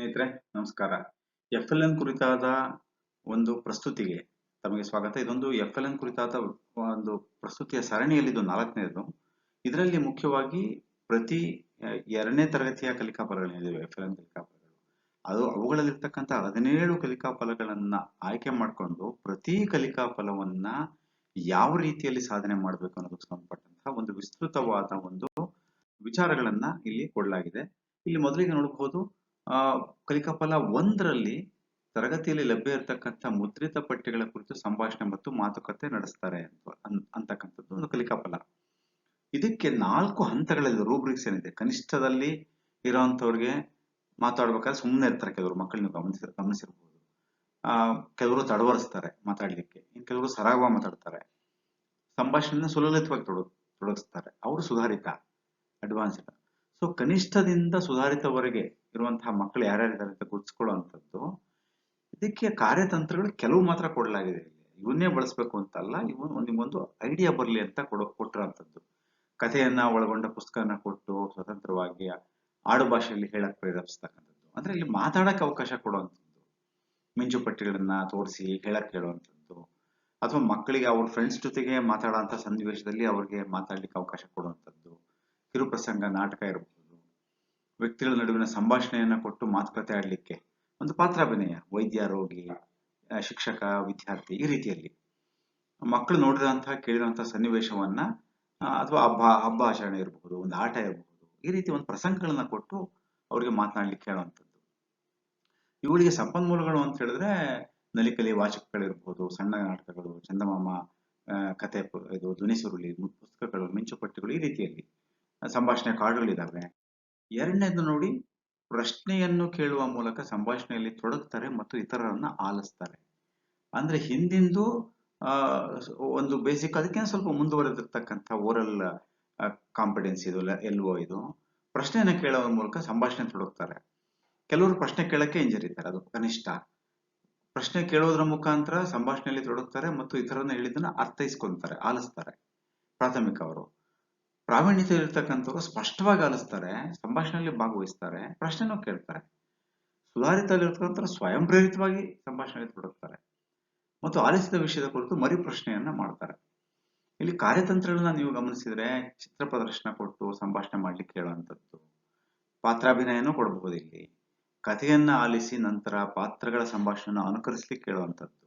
ಸ್ನೇಹಿತರೆ, ನಮಸ್ಕಾರ. F L N ಕುರಿತಾದ ಒಂದು ಪ್ರಸ್ತುತಿಗೆ ತಮಗೆ ಸ್ವಾಗತ. ಇದೊಂದು ಎಫ್ ಎಲ್ ಎನ್ ಕುರಿತಾದ ಒಂದು ಪ್ರಸ್ತುತಿಯ ಸರಣಿಯಲ್ಲಿ ಇದು ನಾಲ್ಕನೇದು. ಇದರಲ್ಲಿ ಮುಖ್ಯವಾಗಿ ಪ್ರತಿ ಎರಡನೇ ತರಗತಿಯ ಕಲಿಕಾ ಫಲಗಳಿವೆ ಎಫ್ ಎಲ್ ಎನ್ ಕಲಿಕಾ ಫಲಗಳು ಅದು ಅವುಗಳಲ್ಲಿರ್ತಕ್ಕಂಥ ಹದಿನೇಳು ಕಲಿಕಾ ಫಲಗಳನ್ನ ಆಯ್ಕೆ ಮಾಡಿಕೊಂಡು ಪ್ರತಿ ಕಲಿಕಾ ಫಲವನ್ನ ಯಾವ ರೀತಿಯಲ್ಲಿ ಸಾಧನೆ ಮಾಡಬೇಕು ಅನ್ನೋದಕ್ಕೆ ಸಂಬಂಧಪಟ್ಟಂತಹ ಒಂದು ವಿಸ್ತೃತವಾದ ಒಂದು ವಿಚಾರಗಳನ್ನ ಇಲ್ಲಿ ಕೊಡಲಾಗಿದೆ. ಇಲ್ಲಿ ಮೊದಲಿಗೆ ನೋಡಬಹುದು ಕಲಿಕಾಫಲ ಒಂದರಲ್ಲಿ ತರಗತಿಯಲ್ಲಿ ಲಭ್ಯ ಇರತಕ್ಕಂಥ ಮುದ್ರಿತ ಪಠ್ಯಗಳ ಕುರಿತು ಸಂಭಾಷಣೆ ಮತ್ತು ಮಾತುಕತೆ ನಡೆಸ್ತಾರೆ ಅಂತಕ್ಕಂಥದ್ದು ಒಂದು ಕಲಿಕಾಫಲ ಇದಕ್ಕೆ ನಾಲ್ಕು ಹಂತಗಳಲ್ಲಿ ರೂಬ್ರಿಕ್ಸ್ ಏನಿದೆ? ಕನಿಷ್ಠದಲ್ಲಿ ಇರೋಂಥವ್ರಿಗೆ ಮಾತಾಡ್ಬೇಕಾದ್ರೆ ಸುಮ್ಮನೆ ಇರ್ತಾರೆ ಕೆಲವರು ಮಕ್ಕಳು ನೀವು ಗಮನಿಸಿ, ಗಮನಿಸಿರ್ಬೋದು. ಆ, ಕೆಲವರು ತಡವರಿಸ್ತಾರೆ ಮಾತಾಡ್ಲಿಕ್ಕೆ. ಇನ್ನು ಕೆಲವರು ಸರಾಗವಾಗಿ ಮಾತಾಡ್ತಾರೆ. ಸಂಭಾಷಣೆನ ಸುಲಲಿತವಾಗಿ ತೊಡ ತೊಡಗಿಸ್ತಾರೆ. ಅವರು ಸುಧಾರಿತ ಅಡ್ವಾನ್ಸ್ಡ್ ಸೊ ಕನಿಷ್ಠದಿಂದ ಸುಧಾರಿತವರೆಗೆ ಇರುವಂತಹ ಮಕ್ಕಳು ಯಾರ್ಯಾರಿದ್ದಾರೆ ಅಂತ ಗುರುತಿಸ್ಕೊಳ್ಳುವಂಥದ್ದು. ಇದಕ್ಕೆ ಕಾರ್ಯತಂತ್ರಗಳು ಕೆಲವು ಮಾತ್ರ ಕೊಡಲಾಗಿದೆ. ಇವನ್ನೇ ಬಳಸಬೇಕು ಅಂತಲ್ಲ, ಇವನ್ ನಿಮ್ಗೊಂದು ಐಡಿಯಾ ಬರಲಿ ಅಂತ ಕೊಡೋ ಕೊಟ್ಟಿರೋಂಥದ್ದು ಕಥೆಯನ್ನ ಒಳಗೊಂಡ ಪುಸ್ತಕನ ಕೊಟ್ಟು ಸ್ವತಂತ್ರವಾಗಿ ಆಡು ಭಾಷೆಯಲ್ಲಿ ಹೇಳಕ್ ಪ್ರೇರೇಪಿಸ್ತಕ್ಕಂಥದ್ದು. ಅಂದ್ರೆ ಇಲ್ಲಿ ಮಾತಾಡಕ್ಕೆ ಅವಕಾಶ ಕೊಡುವಂಥದ್ದು. ಮಿಂಚುಪಟ್ಟಿಗಳನ್ನ ತೋರಿಸಿ ಹೇಳಕ್ ಹೇಳುವಂಥದ್ದು. ಅಥವಾ ಮಕ್ಕಳಿಗೆ ಅವ್ರ ಫ್ರೆಂಡ್ಸ್ ಜೊತೆಗೆ ಮಾತಾಡೋ ಸನ್ನಿವೇಶದಲ್ಲಿ ಅವ್ರಿಗೆ ಮಾತಾಡ್ಲಿಕ್ಕೆ ಅವಕಾಶ ಕೊಡುವಂಥದ್ದು. ಕಿರುಪ್ರಸಂಗ, ನಾಟಕ ಇರಬಹುದು ವ್ಯಕ್ತಿಗಳ ನಡುವಿನ ಸಂಭಾಷಣೆಯನ್ನ ಕೊಟ್ಟು ಮಾತುಕತೆ ಆಡ್ಲಿಕ್ಕೆ. ಒಂದು ಪಾತ್ರ ಅಭಿನಯ ವೈದ್ಯ, ರೋಗಿ ಶಿಕ್ಷಕ, ವಿದ್ಯಾರ್ಥಿ ಈ ರೀತಿಯಲ್ಲಿ. ಮಕ್ಕಳು ನೋಡಿದಂತಹ, ಕೇಳಿದಂತಹ ಸನ್ನಿವೇಶವನ್ನ ಅಥವಾ ಹಬ್ಬ ಹಬ್ಬ ಆಚರಣೆ ಇರಬಹುದು, ಒಂದು ಆಟ ಇರಬಹುದು, ಈ ರೀತಿ ಒಂದು ಪ್ರಸಂಗಗಳನ್ನ ಕೊಟ್ಟು ಅವರಿಗೆ ಮಾತನಾಡ್ಲಿಕ್ಕೆ ಹೇಳುವಂಥದ್ದು. ಇವುಗಳಿಗೆ ಸಂಪನ್ಮೂಲಗಳು ಅಂತ ಹೇಳಿದ್ರೆ, ನಲಿಕಲಿ ವಾಚಕಗಳಿರ್ಬಹುದು ಸಣ್ಣ ನಾಟಕಗಳು, ಚಂದಮಾಮ ಕತೆ, ಇದು ಧ್ವನಿ ಸುರುಳಿ ಪುಸ್ತಕಗಳು, ಮಿಂಚುಪಟ್ಟಿಗಳು ಈ ರೀತಿಯಲ್ಲಿ. ಸಂಭಾಷಣೆ ಕಾರ್ಡ್ಗಳಿದಾವೆ. ಎರಡನೇದು ನೋಡಿ ಪ್ರಶ್ನೆಯನ್ನು ಕೇಳುವ ಮೂಲಕ ಸಂಭಾಷಣೆಯಲ್ಲಿ ತೊಡಗ್ತಾರೆ ಮತ್ತು ಇತರರನ್ನ ಆಲಿಸ್ತಾರೆ. ಅಂದ್ರೆ ಹಿಂದಿಂದು ಒಂದು ಬೇಸಿಕ್ ಅದಕ್ಕೆ ಸ್ವಲ್ಪ ಮುಂದುವರೆದಿರ್ತಕ್ಕಂಥ ಓರಲ್ ಕಾಂಪಿಡೆನ್ಸ್ ಇದು ಎಲ್ವೋ ಇದು. ಪ್ರಶ್ನೆಯನ್ನ ಕೇಳುವ ಮೂಲಕ ಸಂಭಾಷಣೆ ತೊಡಗ್ತಾರೆ. ಕೆಲವರು ಪ್ರಶ್ನೆ ಕೇಳಕ್ಕೆ ಹಿಂಜರಿತಾರೆ, ಅದು ಕನಿಷ್ಠ. ಪ್ರಶ್ನೆ ಕೇಳೋದ್ರ ಮುಖಾಂತರ ಸಂಭಾಷಣೆಯಲ್ಲಿ ತೊಡಗ್ತಾರೆ ಮತ್ತು ಇತರನ್ನ ಹೇಳಿದ್ದನ್ನ ಅರ್ಥೈಸ್ಕೊಂತಾರೆ, ಆಲಿಸ್ತಾರೆ ಪ್ರಾಥಮಿಕ ಅವರು. ಪ್ರಾವೀಣ್ಯತೆ ಇರ್ತಕ್ಕಂಥವ್ರು ಸ್ಪಷ್ಟವಾಗಿ ಆಲಿಸ್ತಾರೆ, ಸಂಭಾಷಣೆಯಲ್ಲಿ ಭಾಗವಹಿಸ್ತಾರೆ, ಪ್ರಶ್ನೆನೂ ಕೇಳ್ತಾರೆ. ಸುಧಾರಿತಲ್ಲಿರ್ತಕ್ಕಂಥ ಸ್ವಯಂ ಪ್ರೇರಿತವಾಗಿ ಸಂಭಾಷಣೆಯಲ್ಲಿ ತೊಡಗ್ತಾರೆ. ಮತ್ತು ಆಲಿಸಿದ ವಿಷಯದ ಕುರಿತು ಮರಿ ಪ್ರಶ್ನೆಯನ್ನ ಮಾಡ್ತಾರೆ. ಇಲ್ಲಿ ಕಾರ್ಯತಂತ್ರಗಳನ್ನ ನೀವು ಗಮನಿಸಿದ್ರೆ, ಚಿತ್ರ ಪ್ರದರ್ಶನ ಕೊಟ್ಟು ಸಂಭಾಷಣೆ ಮಾಡ್ಲಿಕ್ಕೆ ಹೇಳುವಂಥದ್ದು, ಪಾತ್ರಾಭಿನಯನೂ ಕೊಡಬಹುದು ಇಲ್ಲಿ. ಕಥೆಯನ್ನ ಆಲಿಸಿ ನಂತರ ಪಾತ್ರಗಳ ಸಂಭಾಷಣೆಯನ್ನು ಅನುಕರಿಸ್ಲಿಕ್ಕೆ ಕೇಳುವಂಥದ್ದು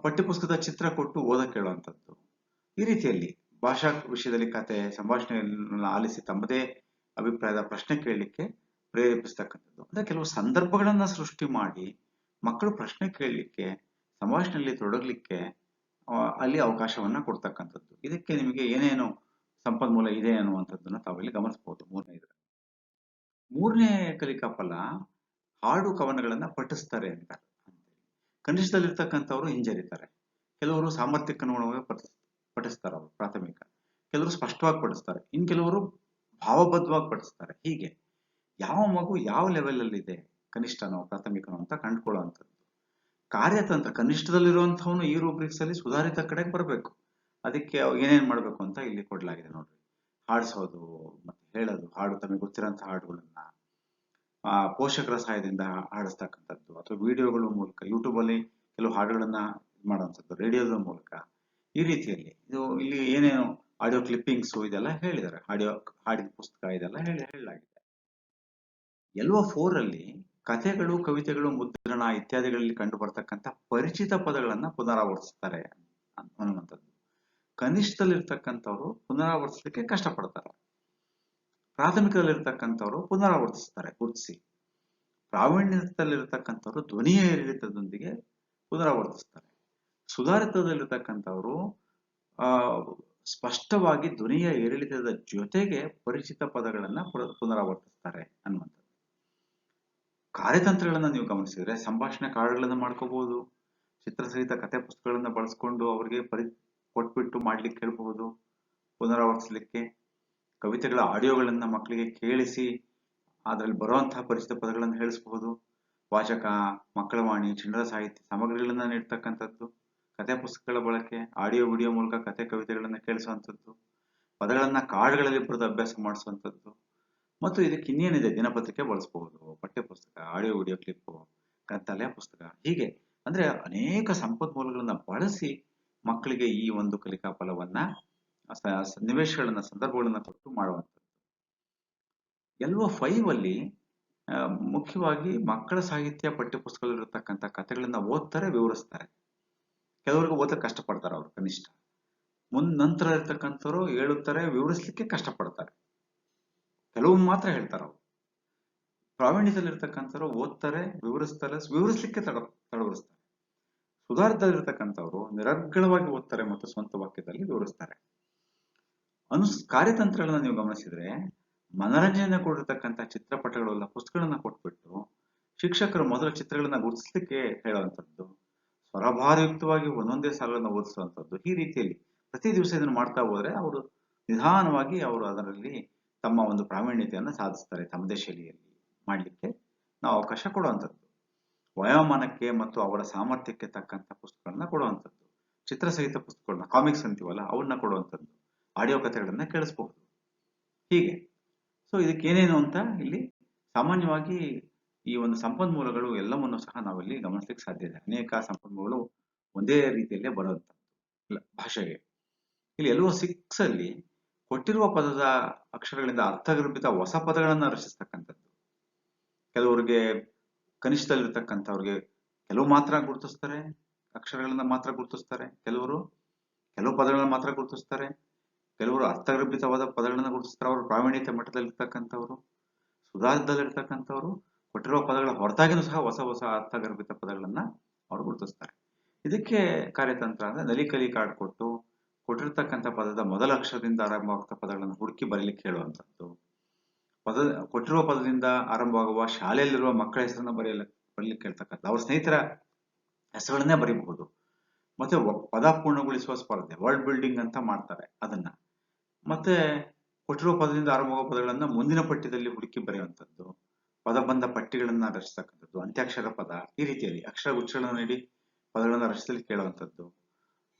ಪಠ್ಯಪುಸ್ತಕದ ಚಿತ್ರ ಕೊಟ್ಟು ಓದಕ್ಕೆ ಹೇಳುವಂಥದ್ದು. ಈ ರೀತಿಯಲ್ಲಿ. ಭಾಷಾ ವಿಷಯದಲ್ಲಿ ಕತೆ ಸಂಭಾಷಣೆಯನ್ನು ಆಲಿಸಿ ತಮ್ಮದೇ ಅಭಿಪ್ರಾಯದ ಪ್ರಶ್ನೆ ಕೇಳಲಿಕ್ಕೆ ಪ್ರೇರೇಪಿಸ್ತಕ್ಕಂಥದ್ದು. ಅಂದ್ರೆ ಕೆಲವು ಸಂದರ್ಭಗಳನ್ನ ಸೃಷ್ಟಿ ಮಾಡಿ ಮಕ್ಕಳು ಪ್ರಶ್ನೆ ಕೇಳಲಿಕ್ಕೆ, ಸಂಭಾಷಣೆಯಲ್ಲಿ ತೊಡಗಲಿಕ್ಕೆ ಅಲ್ಲಿ ಅವಕಾಶವನ್ನ ಕೊಡ್ತಕ್ಕಂಥದ್ದು. ಇದಕ್ಕೆ ನಿಮಗೆ ಏನೇನು ಸಂಪನ್ಮೂಲ ಇದೆ ಅನ್ನುವಂಥದ್ದನ್ನ ತಾವಿಲ್ಲಿ ಗಮನಿಸಬಹುದು ಮೂರನೇ ಇದ್ರ ಮೂರನೇ ಕಲಿಕಾ ಫಲ, ಹಾಡು ಕವನಗಳನ್ನ ಪಠಿಸ್ತಾರೆ ಅಂತ. ಕನಿಷ್ಠದಲ್ಲಿರ್ತಕ್ಕಂಥವ್ರು ಹಿಂಜರಿತಾರೆ. ಕೆಲವರು ಸಾಮರ್ಥ್ಯಕ್ಕನುಗುಣವಾಗಿ ಪಠಿಸ್ತಾರೆ. ಪಠಿಸ್ ಪಠಿಸ್ತಾರೆ ಅವರು ಪ್ರಾಥಮಿಕ. ಕೆಲವರು ಸ್ಪಷ್ಟವಾಗಿ ಪಠಿಸ್ತಾರೆ. ಇನ್ ಕೆಲವರು ಭಾವಬದ್ಧವಾಗಿ ಪಠಿಸ್ತಾರೆ. ಹೀಗೆ ಯಾವ ಮಗು ಯಾವ ಲೆವೆಲ್ ಅಲ್ಲಿ ಇದೆ ಕನಿಷ್ಠನೋ, ಪ್ರಾಥಮಿಕನೋ ಅಂತ ಕಂಡುಕೊಳ್ಳುವಂಥದ್ದು. ಕಾರ್ಯತಂತ್ರ, ಕನಿಷ್ಠದಲ್ಲಿರುವಂಥವನು ಈ ರೂಬ್ರಿಕ್ಸಲ್ಲಿ ಸುಧಾರಿತ ಕಡೆಗೆ ಬರಬೇಕು. ಅದಕ್ಕೆ ಏನೇನು ಮಾಡ್ಬೇಕು ಅಂತ ಇಲ್ಲಿ ಕೊಡಲಾಗಿದೆ ನೋಡ್ರಿ. ಹಾಡಿಸೋದು, ಮತ್ತೆ ಹೇಳೋದು, ಹಾಡು, ತಮಗೆ ಗೊತ್ತಿರೋಂಥ ಹಾಡುಗಳನ್ನ, ಆ, ಪೋಷಕರ ಸಹಾಯದಿಂದ ಹಾಡಿಸ್ತಕ್ಕಂಥದ್ದು, ಅಥವಾ ವಿಡಿಯೋಗಳ ಮೂಲಕ ಯೂಟ್ಯೂಬಲ್ಲಿ ಕೆಲವು ಹಾಡುಗಳನ್ನ ಮಾಡುವಂಥದ್ದು ರೇಡಿಯೋದ ಮೂಲಕ. ಈ ರೀತಿಯಲ್ಲಿ. ಇದು ಇಲ್ಲಿ ಏನೇನು ಆಡಿಯೋ ಕ್ಲಿಪ್ಪಿಂಗ್ಸ್ ಇದೆಲ್ಲ ಹೇಳಿದ್ದಾರೆ. ಆಡಿಯೋ ಹಾಡಿನ ಪುಸ್ತಕ ಇದೆಲ್ಲ ಹೇಳಿ, ಹೇಳಲಾಗಿದೆ. ಎಲ್ವ ಫೋರ್ ಅಲ್ಲಿ ಕಥೆಗಳು, ಕವಿತೆಗಳು, ಮುದ್ರಣ ಇತ್ಯಾದಿಗಳಲ್ಲಿ ಕಂಡು ಬರ್ತಕ್ಕಂಥ ಪರಿಚಿತ ಪದಗಳನ್ನ ಪುನರಾವರ್ತಿಸ್ತಾರೆ ಅನ್- ಅನ್ನುವಂಥದ್ದು. ಕನಿಷ್ಠದಲ್ಲಿರ್ತಕ್ಕಂಥವ್ರು ಪುನರಾವರ್ತಿಸಲಿಕ್ಕೆ ಕಷ್ಟಪಡ್ತಾರೆ. ಪ್ರಾಥಮಿಕದಲ್ಲಿರ್ತಕ್ಕಂಥವ್ರು ಪುನರಾವರ್ತಿಸ್ತಾರೆ, ಗುರುತಿಸಿ. ಪ್ರಾವೀಣ್ಯದಲ್ಲಿರ್ತಕ್ಕಂಥವ್ರು ಧ್ವನಿಯ ಏರಿಳಿತದೊಂದಿಗೆ ಪುನರಾವರ್ತಿಸ್ತಾರೆ. ಸುಧಾರಿತದಲ್ಲಿರ್ತಕ್ಕಂಥವ್ರು ಸ್ಪಷ್ಟವಾಗಿ ಧ್ವನಿಯ ಏರಿಳಿತದ ಜೊತೆಗೆ ಪರಿಚಿತ ಪದಗಳನ್ನ ಪುನರಾವರ್ತಿಸ್ತಾರೆ ಅನ್ನುವಂಥದ್ದು. ಕಾರ್ಯತಂತ್ರಗಳನ್ನ ನೀವು ಗಮನಿಸಿದ್ರೆ ಸಂಭಾಷಣೆ ಕಾರ್ಡ್ಗಳನ್ನ ಮಾಡ್ಕೋಬಹುದು ಚಿತ್ರಸಹಿತ ಕಥೆ ಪುಸ್ತಕಗಳನ್ನ ಬಳಸ್ಕೊಂಡು ಅವರಿಗೆ ಪರಿ, ಕೊಟ್ಬಿಟ್ಟು ಮಾಡ್ಲಿಕ್ಕೆ ಹೇಳ್ಬಹುದು ಪುನರಾವರ್ತಿಸಲಿಕ್ಕೆ. ಕವಿತೆಗಳ ಆಡಿಯೋಗಳನ್ನ ಮಕ್ಕಳಿಗೆ ಕೇಳಿಸಿ ಅದರಲ್ಲಿ ಬರುವಂತಹ ಪರಿಚಿತ ಪದಗಳನ್ನು ಹೇಳಿಸಬಹುದು. ವಾಚಕ ಮಕ್ಕಳ ವಾಣಿ ಚಿಣ್ಣರ ಸಾಹಿತ್ಯ, ಸಾಮಗ್ರಿಗಳನ್ನ ನೀಡ್ತಕ್ಕಂಥದ್ದು. ಕಥೆ ಪುಸ್ತಕಗಳ ಬಳಕೆ, ಆಡಿಯೋ, ವಿಡಿಯೋ ಮೂಲಕ ಕಥೆ ಕವಿತೆಗಳನ್ನ ಕೇಳಿಸುವಂಥದ್ದು, ಪದಗಳನ್ನ ಕಾರ್ಡ್ಗಳಲ್ಲಿ ಬರೆದು ಅಭ್ಯಾಸ ಮಾಡಿಸುವಂಥದ್ದು ಮತ್ತು ಇದಕ್ಕೆ ಇನ್ನೇನಿದೆ? ದಿನಪತ್ರಿಕೆ ಬಳಸಬಹುದು ಪಠ್ಯಪುಸ್ತಕ, ಆಡಿಯೋ, ವಿಡಿಯೋ ಕ್ಲಿಪ್ ಗ್ರಂಥಾಲಯ ಪುಸ್ತಕ. ಹೀಗೆ ಅಂದ್ರೆ ಅನೇಕ ಸಂಪನ್ಮೂಲಗಳನ್ನ ಬಳಸಿ ಮಕ್ಕಳಿಗೆ ಈ ಒಂದು ಕಲಿಕಾ ಫಲವನ್ನ ನಿವೇಶಗಳನ್ನ ಸಂದರ್ಭಗಳನ್ನ ಕೊಟ್ಟು ಮಾಡುವಂಥದ್ದು. ಎಲ್ವ ಫೈವ್ ಅಲ್ಲಿ ಮುಖ್ಯವಾಗಿ ಮಕ್ಕಳ ಸಾಹಿತ್ಯ ಪಠ್ಯಪುಸ್ತಕದಲ್ಲಿರತಕ್ಕಂಥ ಕಥೆಗಳನ್ನ ಓದ್ತಾರೆ, ವಿವರಿಸ್ತಾರೆ. ಕೆಲವರಿಗೆ ಓದಕ್ಕೆ ಕಷ್ಟಪಡ್ತಾರೆ ಅವರು ಕನಿಷ್ಠ. ಮುಂದ್ ನಂತರ ಇರ್ತಕ್ಕಂಥವ್ರು ಹೇಳುತ್ತಾರೆ, ವಿವರಿಸ್ಲಿಕ್ಕೆ ಕಷ್ಟಪಡ್ತಾರೆ. ಕೆಲವು ಮಾತ್ರ ಹೇಳ್ತಾರೆ ಅವರು. ಪ್ರಾವೀಣ್ಯದಲ್ಲಿರ್ತಕ್ಕಂಥವ್ರು ಓದ್ತಾರೆ, ವಿವರಿಸ್ತಾರೆ, ವಿವರಿಸ್ಲಿಕ್ಕೆ ತಡ, ತಡವರಿಸ್ತಾರೆ. ಸುಧಾರಿತದಲ್ಲಿರ್ತಕ್ಕಂಥವ್ರು ನಿರರ್ಗಳವಾಗಿ ಓದ್ತಾರೆ ಮತ್ತು ಸ್ವಂತ ವಾಕ್ಯದಲ್ಲಿ ವಿವರಿಸ್ತಾರೆ. ಅನುಸ್, ಕಾರ್ಯತಂತ್ರಗಳನ್ನ ನೀವು ಗಮನಿಸಿದ್ರೆ ಮನರಂಜನೆ ಕೊಡಿರ್ತಕ್ಕಂಥ ಚಿತ್ರಪಟಗಳೆಲ್ಲ ಪುಸ್ತಕಗಳನ್ನ ಕೊಟ್ಬಿಟ್ಟು ಶಿಕ್ಷಕರು ಮೊದಲ ಚಿತ್ರಗಳನ್ನ ಗುರುತಿಸ್ಲಿಕ್ಕೆ ಹೇಳುವಂಥದ್ದು. ಸ್ವರಭಾರಯುಕ್ತವಾಗಿ ಒಂದೊಂದೇ ಸಾಲನ್ನ ಓದಿಸುವಂಥದ್ದು ಈ ರೀತಿಯಲ್ಲಿ ಪ್ರತಿ ದಿವಸ ಇದನ್ನು ಮಾಡ್ತಾ ಹೋದ್ರೆ ಅವರು ನಿಧಾನವಾಗಿ ಅವರು ಅದರಲ್ಲಿ ತಮ್ಮ ಒಂದು ಪ್ರಾವೀಣ್ಯತೆಯನ್ನು ಸಾಧಿಸ್ತಾರೆ ತಮ್ಮದೇ ಶೈಲಿಯಲ್ಲಿ ಮಾಡಲಿಕ್ಕೆ ನಾವು ಅವಕಾಶ ಕೊಡುವಂಥದ್ದು ವಯೋಮಾನಕ್ಕೆ ಮತ್ತು ಅವರ ಸಾಮರ್ಥ್ಯಕ್ಕೆ ತಕ್ಕಂಥ ಪುಸ್ತಕಗಳನ್ನ ಕೊಡುವಂಥದ್ದು ಚಿತ್ರಸಹಿತ ಪುಸ್ತಕಗಳನ್ನ ಕಾಮಿಕ್ಸ್ ಅಂತೀವಲ್ಲ, ಅವನ್ನ ಕೊಡುವಂಥದ್ದು ಆಡಿಯೋ ಕಥೆಗಳನ್ನ ಕೇಳಿಸ್ಬಹುದು. ಹೀಗೆ. ಸೊ ಇದಕ್ಕೇನೇನು ಅಂತ ಇಲ್ಲಿ ಸಾಮಾನ್ಯವಾಗಿ ಈ ಒಂದು ಸಂಪನ್ಮೂಲಗಳು ಎಲ್ಲವನ್ನು ಸಹ ನಾವಿಲ್ಲಿ ಗಮನಿಸ್ಲಿಕ್ಕೆ ಸಾಧ್ಯ ಇದೆ. ಅನೇಕ ಸಂಪನ್ಮೂಲಗಳು ಒಂದೇ ರೀತಿಯಲ್ಲೇ ಇಲ್ಲ, ಭಾಷೆಗೆ. ಇಲ್ಲಿ ಎಲ್ಲೋ ಸಿಕ್ಸ್ ಅಲ್ಲಿ ಕೊಟ್ಟಿರುವ ಪದದ ಅಕ್ಷರಗಳಿಂದ ಅರ್ಥಗರ್ಭಿತ ಹೊಸ ಪದಗಳನ್ನ ರಚಿಸ್ತಕ್ಕಂಥದ್ದು. ಕೆಲವರಿಗೆ ಕನಿಷ್ಠದಲ್ಲಿರ್ತಕ್ಕಂಥವ್ರಿಗೆ ಕೆಲವು ಮಾತ್ರ ಗುರುತಿಸ್ತಾರೆ, ಅಕ್ಷರಗಳನ್ನ ಮಾತ್ರ ಗುರುತಿಸ್ತಾರೆ, ಕೆಲವರು ಕೆಲವು ಪದಗಳನ್ನ ಮಾತ್ರ ಗುರುತಿಸ್ತಾರೆ, ಕೆಲವರು ಅರ್ಥಗರ್ಭಿತವಾದ ಪದಗಳನ್ನ ಗುರುತಿಸ್ತಾರೆ, ಅವರು ಪ್ರಾವೀಣ್ಯತೆ ಮಟ್ಟದಲ್ಲಿರ್ತಕ್ಕಂಥವ್ರು ಸುಧಾರಿತದಲ್ಲಿರ್ತಕ್ಕಂಥವ್ರು ಕೊಟ್ಟಿರುವ ಪದಗಳ ಹೊರತಾಗಿನೂ ಸಹ ಹೊಸ ಹೊಸ ಅರ್ಥಗರ್ಭಿತ ಪದಗಳನ್ನ ಅವರು ಗುರುತಿಸ್ತಾರೆ. ಇದಕ್ಕೆ ಕಾರ್ಯತಂತ್ರ ಅಂದ್ರೆ ನಲಿಕಲಿ ಕಾರ್ಡ್ ಕೊಟ್ಟು ಕೊಟ್ಟಿರ್ತಕ್ಕಂಥ ಪದದ ಮೊದಲ ಅಕ್ಷರದಿಂದ ಆರಂಭವಾಗ್ತಾ ಪದಗಳನ್ನು ಹುಡುಕಿ ಬರೀಲಿಕ್ಕೆ ಹೇಳುವಂಥದ್ದು. ಪದ, ಕೊಟ್ಟಿರುವ ಪದದಿಂದ ಆರಂಭವಾಗುವ ಶಾಲೆಯಲ್ಲಿರುವ ಮಕ್ಕಳ ಹೆಸರನ್ನ ಬರೆಯಲ್ಲ ಬರೀಲಿಕ್ಕೆ ಹೇಳ್ತಕ್ಕಂಥ. ಅವ್ರ ಸ್ನೇಹಿತರ ಹೆಸರುಗಳನ್ನೇ ಬರೀಬಹುದು. ಮತ್ತೆ ಪದ ಪೂರ್ಣಗೊಳಿಸುವ ಸ್ಪರ್ಧೆ ವರ್ಲ್ಡ್ ಬಿಲ್ಡಿಂಗ್ ಅಂತ ಮಾಡ್ತಾರೆ ಅದನ್ನ. ಮತ್ತೆ ಕೊಟ್ಟಿರುವ ಪದದಿಂದ ಆರಂಭವಾಗುವ ಪದಗಳನ್ನ ಮುಂದಿನ ಪಠ್ಯದಲ್ಲಿ ಹುಡುಕಿ ಬರೆಯುವಂಥದ್ದು. ಪದಬಂಧ ಪಟ್ಟಿಗಳನ್ನ ರಚಿಸ್ತಕ್ಕಂಥದ್ದು, ಅಂತ್ಯಾಕ್ಷರ ಪದ, ಈ ರೀತಿಯಲ್ಲಿ ಅಕ್ಷರ ಗುಚ್ಛಗಳನ್ನು ನೀಡಿ ಪದಗಳನ್ನ ರಚಿಸಲಿಕ್ಕೆ ಕೇಳುವಂಥದ್ದು.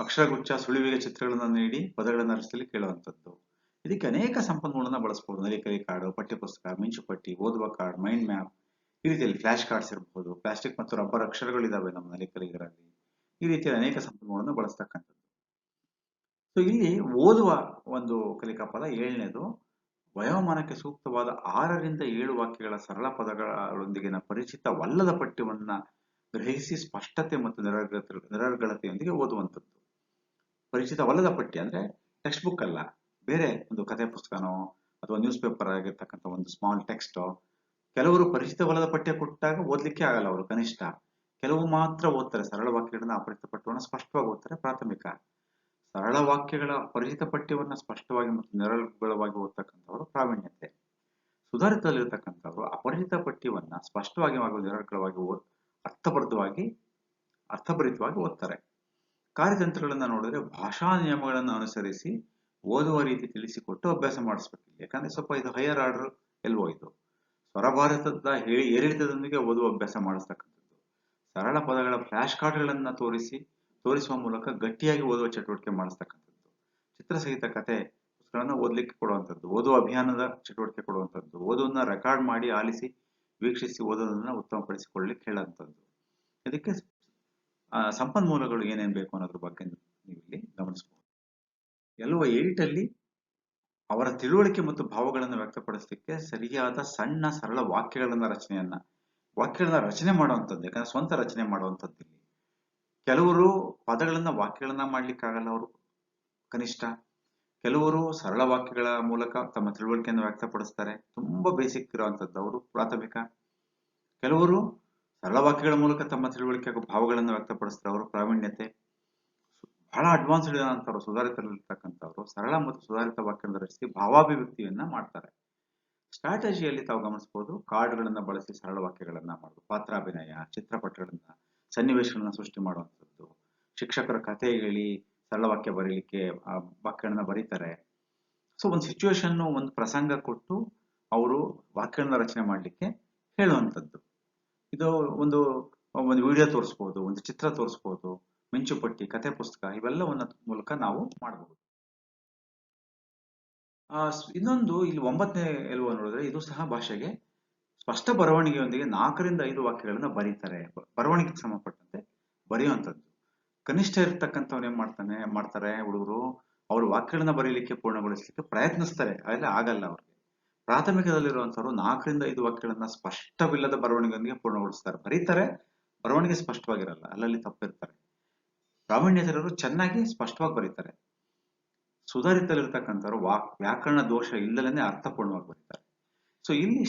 ಅಕ್ಷರಗುಚ್ಛ ಸುಳಿವಿಗೆ ಚಿತ್ರಗಳನ್ನ ನೀಡಿ ಪದಗಳನ್ನ ರಚಿಸಲು ಕೇಳುವಂಥದ್ದು. ಇದಕ್ಕೆ ಅನೇಕ ಸಂಪನ್ಮೂಲನ ಬಳಸಬಹುದು ನಲಿಕರಿ ಕಾರ್ಡ್, ಪಠ್ಯಪುಸ್ತಕ, ಮಿಂಚುಪಟ್ಟಿ, ಓದುವ ಕಾರ್ಡ್, ಮೈಂಡ್ ಮ್ಯಾಪ್, ಈ ರೀತಿಯಲ್ಲಿ ಫ್ಲಾಶ್ ಕಾರ್ಡ್ಸ್ ಇರಬಹುದು ಪ್ಲಾಸ್ಟಿಕ್ ಮತ್ತು ರಬ್ಬರ್ ಅಕ್ಷರಗಳಿದಾವೆ ನಮ್ಮ ನಲಿಕರಿಗರಲ್ಲಿ ಈ ರೀತಿಯ ಅನೇಕ ಸಂಪನ್ಮೂಲನ ಬಳಸ್ತಕ್ಕಂಥದ್ದು. ಸೊ ಇಲ್ಲಿ ಓದುವ ಒಂದು ಕಲಿಕಾ ಪದ ಏಳನೇದು. ವಯೋಮಾನಕ್ಕೆ ಸೂಕ್ತವಾದ ಆರರಿಂದ ಏಳು ವಾಕ್ಯಗಳ ಸರಳ ಪದಗಳೊಂದಿಗಿನ ಪರಿಚಿತವಲ್ಲದ ಪಠ್ಯವನ್ನು ಗ್ರಹಿಸಿ ಸ್ಪಷ್ಟತೆ ಮತ್ತು ನಿರರ್ಗತ, ನಿರರ್ಗಳತೆಯೊಂದಿಗೆ ಓದುವಂಥದ್ದು. ಪರಿಚಿತವಲ್ಲದ ಪಠ್ಯ ಅಂದ್ರೆ ಟೆಕ್ಸ್ಟ್ ಬುಕ್ ಅಲ್ಲ, ಬೇರೆ ಒಂದು ಕಥೆ ಪುಸ್ತಕನೋ ಅಥವಾ ನ್ಯೂಸ್ ಪೇಪರ್ ಆಗಿರ್ತಕ್ಕಂಥ ಒಂದು ಸ್ಮಾಲ್ ಟೆಕ್ಸ್ಟ್ ಕೆಲವರು ಪರಿಚಿತವಲ್ಲದ ಪಠ್ಯ ಕೊಟ್ಟಾಗ ಓದಲಿಕ್ಕೆ ಆಗಲ್ಲ ಅವರು ಕನಿಷ್ಠ. ಕೆಲವು ಮಾತ್ರ ಓದ್ತಾರೆ, ಸರಳ ವಾಕ್ಯಗಳನ್ನ ಅಪರಿಚಿತ ಪಠ್ಯವನ್ನು ಸ್ಪಷ್ಟವಾಗಿ ಓದ್ತಾರೆ, ಪ್ರಾಥಮಿಕ. ಸರಳ ವಾಕ್ಯಗಳ ಪರಿಚಿತ ಪಠ್ಯವನ್ನು ಸ್ಪಷ್ಟವಾಗಿ ಮತ್ತು ನಿರಳವಾಗಿ ಓದ್ತಕ್ಕಂಥವರು ಪ್ರಾವೀಣ್ಯತೆ. ಸುಧಾರಿತದಲ್ಲಿರ್ತಕ್ಕಂಥವ್ರು ಅಪರಿಚಿತ ಪಠ್ಯವನ್ನು ಸ್ಪಷ್ಟವಾಗಿ ಹಾಗೂ ನಿರಳವಾಗಿ ಓದ್ ಅರ್ಥಬದ್ಧವಾಗಿ ಅರ್ಥಭರಿತವಾಗಿ ಓದ್ತಾರೆ. ಕಾರ್ಯತಂತ್ರಗಳನ್ನು ನೋಡಿದ್ರೆ ಭಾಷಾ ನಿಯಮಗಳನ್ನು ಅನುಸರಿಸಿ ಓದುವ ರೀತಿ ತಿಳಿಸಿಕೊಟ್ಟು ಅಭ್ಯಾಸ ಮಾಡಿಸ್ಬೇಕು. ಯಾಕಂದ್ರೆ ಸ್ವಲ್ಪ ಇದು ಹೈಯರ್ ಆರ್ಡರ್ ಎಲ್ವೋ ಇದು. ಸ್ವರಭಾರತದ ಹೇಳಿ ಏರಿಳಿತದೊಂದಿಗೆ ಓದುವ ಅಭ್ಯಾಸ ಮಾಡಿಸ್ತಕ್ಕಂಥದ್ದು. ಸರಳ ಪದಗಳ ಫ್ಲಾಶ್ ಕಾರ್ಡ್ಗಳನ್ನ ತೋರಿಸಿ ತೋರಿಸುವ ಮೂಲಕ ಗಟ್ಟಿಯಾಗಿ ಓದುವ ಚಟುವಟಿಕೆ ಮಾಡಿಸ್ತಕ್ಕಂಥದ್ದು. ಚಿತ್ರಸಹಿತ ಕತೆ ಪುಸ್ತಕಗಳನ್ನ ಓದಲಿಕ್ಕೆ ಕೊಡುವಂಥದ್ದು, ಓದುವ ಅಭಿಯಾನದ ಚಟುವಟಿಕೆ ಕೊಡುವಂಥದ್ದು, ಓದುವನ್ನ ರೆಕಾರ್ಡ್ ಮಾಡಿ ಆಲಿಸಿ ವೀಕ್ಷಿಸಿ ಓದೋದನ್ನ ಉತ್ತಮಪಡಿಸಿಕೊಳ್ಳಲಿಕ್ಕೆ ಹೇಳುವಂಥದ್ದು ಇದಕ್ಕೆ ಸಂಪನ್ಮೂಲಗಳು ಏನೇನು ಬೇಕು ಅನ್ನೋದ್ರ ಬಗ್ಗೆ ನೀವು ಇಲ್ಲಿ ಗಮನಿಸಬಹುದು ಎಲ್ಲವ ಏಟಲ್ಲಿ ಅವರ ತಿಳುವಳಿಕೆ ಮತ್ತು ಭಾವಗಳನ್ನು ವ್ಯಕ್ತಪಡಿಸಲಿಕ್ಕೆ ಸರಿಯಾದ ಸಣ್ಣ ಸರಳ ವಾಕ್ಯಗಳನ್ನ ರಚನೆಯನ್ನ, ವಾಕ್ಯಗಳನ್ನ ರಚನೆ ಮಾಡುವಂಥದ್ದು, ಯಾಕಂದ್ರೆ ಸ್ವಂತ ರಚನೆ ಮಾಡುವಂಥದ್ದು ಇಲ್ಲಿ ಕೆಲವರು ಪದಗಳನ್ನ ವಾಕ್ಯಗಳನ್ನ ಮಾಡ್ಲಿಕ್ಕಾಗಲ್ಲ ಅವರು, ಕನಿಷ್ಠ. ಕೆಲವರು ಸರಳ ವಾಕ್ಯಗಳ ಮೂಲಕ ತಮ್ಮ ತಿಳುವಳಿಕೆಯನ್ನು ವ್ಯಕ್ತಪಡಿಸ್ತಾರೆ. ತುಂಬಾ ಬೇಸಿಕ್ ಇರುವಂತದ್ದು ಅವರು, ಪ್ರಾಥಮಿಕ. ಕೆಲವರು ಸರಳ ವಾಕ್ಯಗಳ ಮೂಲಕ ತಮ್ಮ ತಿಳುವಳಿಕೆ ಹಾಗೂ ಭಾವಗಳನ್ನು ವ್ಯಕ್ತಪಡಿಸ್ತಾರೆ. ಅವರು ಪ್ರಾವೀಣ್ಯತೆ. ಬಹಳ ಅಡ್ವಾನ್ಸ್ಡ್ ಅಂತವ್ರು ಸುಧಾರಿತರಲ್ಲಿರ್ತಕ್ಕಂಥವ್ರು ಸರಳ ಮತ್ತು ಸುಧಾರಿತ ವಾಕ್ಯಗಳನ್ನು ರಚಿಸಿ ಭಾವಾಭಿವ್ಯಕ್ತಿಯನ್ನ ಮಾಡ್ತಾರೆ. ಸ್ಟ್ರಾಟಜಿಯಲ್ಲಿ ತಾವು ಗಮನಿಸಬಹುದು ಕಾರ್ಡ್ಗಳನ್ನ ಬಳಸಿ ಸರಳ ವಾಕ್ಯಗಳನ್ನ ಮಾಡೋದು ಪಾತ್ರಾಭಿನಯ, ಚಿತ್ರಪಟಗಳನ್ನ. ಸನ್ನಿವೇಶಗಳನ್ನ ಸೃಷ್ಟಿ ಮಾಡುವಂಥದ್ದು. ಶಿಕ್ಷಕರ ಕಥೆ ಹೇಳಿ ಸರಳ ವಾಕ್ಯ ಬರೀಲಿಕ್ಕೆ ಆ ವಾಕ್ಯಗಳನ್ನ ಬರೀತಾರೆ. ಸೊ ಒಂದು ಸಿಚುವೇಶನ್ ಒಂದು ಪ್ರಸಂಗ ಕೊಟ್ಟು ಅವರು ವಾಕ್ಯಗಳನ್ನ ರಚನೆ ಮಾಡಲಿಕ್ಕೆ ಹೇಳುವಂಥದ್ದು. ಇದು ಒಂದು ಒಂದು ವಿಡಿಯೋ ತೋರಿಸ್ಬೋದು, ಒಂದು ಚಿತ್ರ ತೋರಿಸ್ಬೋದು ಮಿಂಚುಪಟ್ಟಿ ಕಥೆ ಪುಸ್ತಕ ಇವೆಲ್ಲವನ್ನ ಮೂಲಕ ನಾವು ಮಾಡಬಹುದು ಇನ್ನೊಂದು, ಇಲ್ಲಿ ಒಂಬತ್ತನೇ ಎಲ್ವ ನೋಡಿದ್ರೆ ಇದು ಸಹ ಭಾಷೆಗೆ ಸ್ಪಷ್ಟ ಬರವಣಿಗೆಯೊಂದಿಗೆ ನಾಲ್ಕರಿಂದ ಐದು ವಾಕ್ಯಗಳನ್ನ ಬರೀತಾರೆ. ಬರವಣಿಗೆಗೆ ಸಂಬಂಧಪಟ್ಟಂತೆ ಬರೆಯುವಂಥದ್ದು. ಕನಿಷ್ಠ ಇರ್ತಕ್ಕಂಥವ್ರು ಏನ್ ಮಾಡ್ತಾನೆ, ಮಾಡ್ತಾರೆ ಹುಡುಗರು? ಅವರು ವಾಕ್ಯಗಳನ್ನ ಬರೀಲಿಕ್ಕೆ ಪೂರ್ಣಗೊಳಿಸಲಿಕ್ಕೆ ಪ್ರಯತ್ನಿಸ್ತಾರೆ. ಅದೆಲ್ಲ ಆಗಲ್ಲ ಅವ್ರಿಗೆ. ಪ್ರಾಥಮಿಕದಲ್ಲಿರುವಂಥವ್ರು ನಾಲ್ಕರಿಂದ ಐದು ವಾಕ್ಯಗಳನ್ನ ಸ್ಪಷ್ಟವಿಲ್ಲದ ಬರವಣಿಗೆಯೊಂದಿಗೆ ಪೂರ್ಣಗೊಳಿಸ್ತಾರೆ. ಬರೀತಾರೆ, ಬರವಣಿಗೆ ಸ್ಪಷ್ಟವಾಗಿರಲ್ಲ, ಅಲ್ಲಲ್ಲಿ ತಪ್ಪಿರ್ತಾರೆ. ಪ್ರಾವೀಣ್ಯತರರು ಚೆನ್ನಾಗಿ ಸ್ಪಷ್ಟವಾಗಿ ಬರೀತಾರೆ. ಸುಧಾರಿತಲ್ಲಿರ್ತಕ್ಕಂಥವ್ರು ವಾಕ್, ವ್ಯಾಕರಣ ದೋಷ ಇಲ್ಲದೇ ಅರ್ಥಪೂರ್ಣವಾಗಿ ಬರೀತಾರೆ. ಸೊ ಇಲ್ಲಿ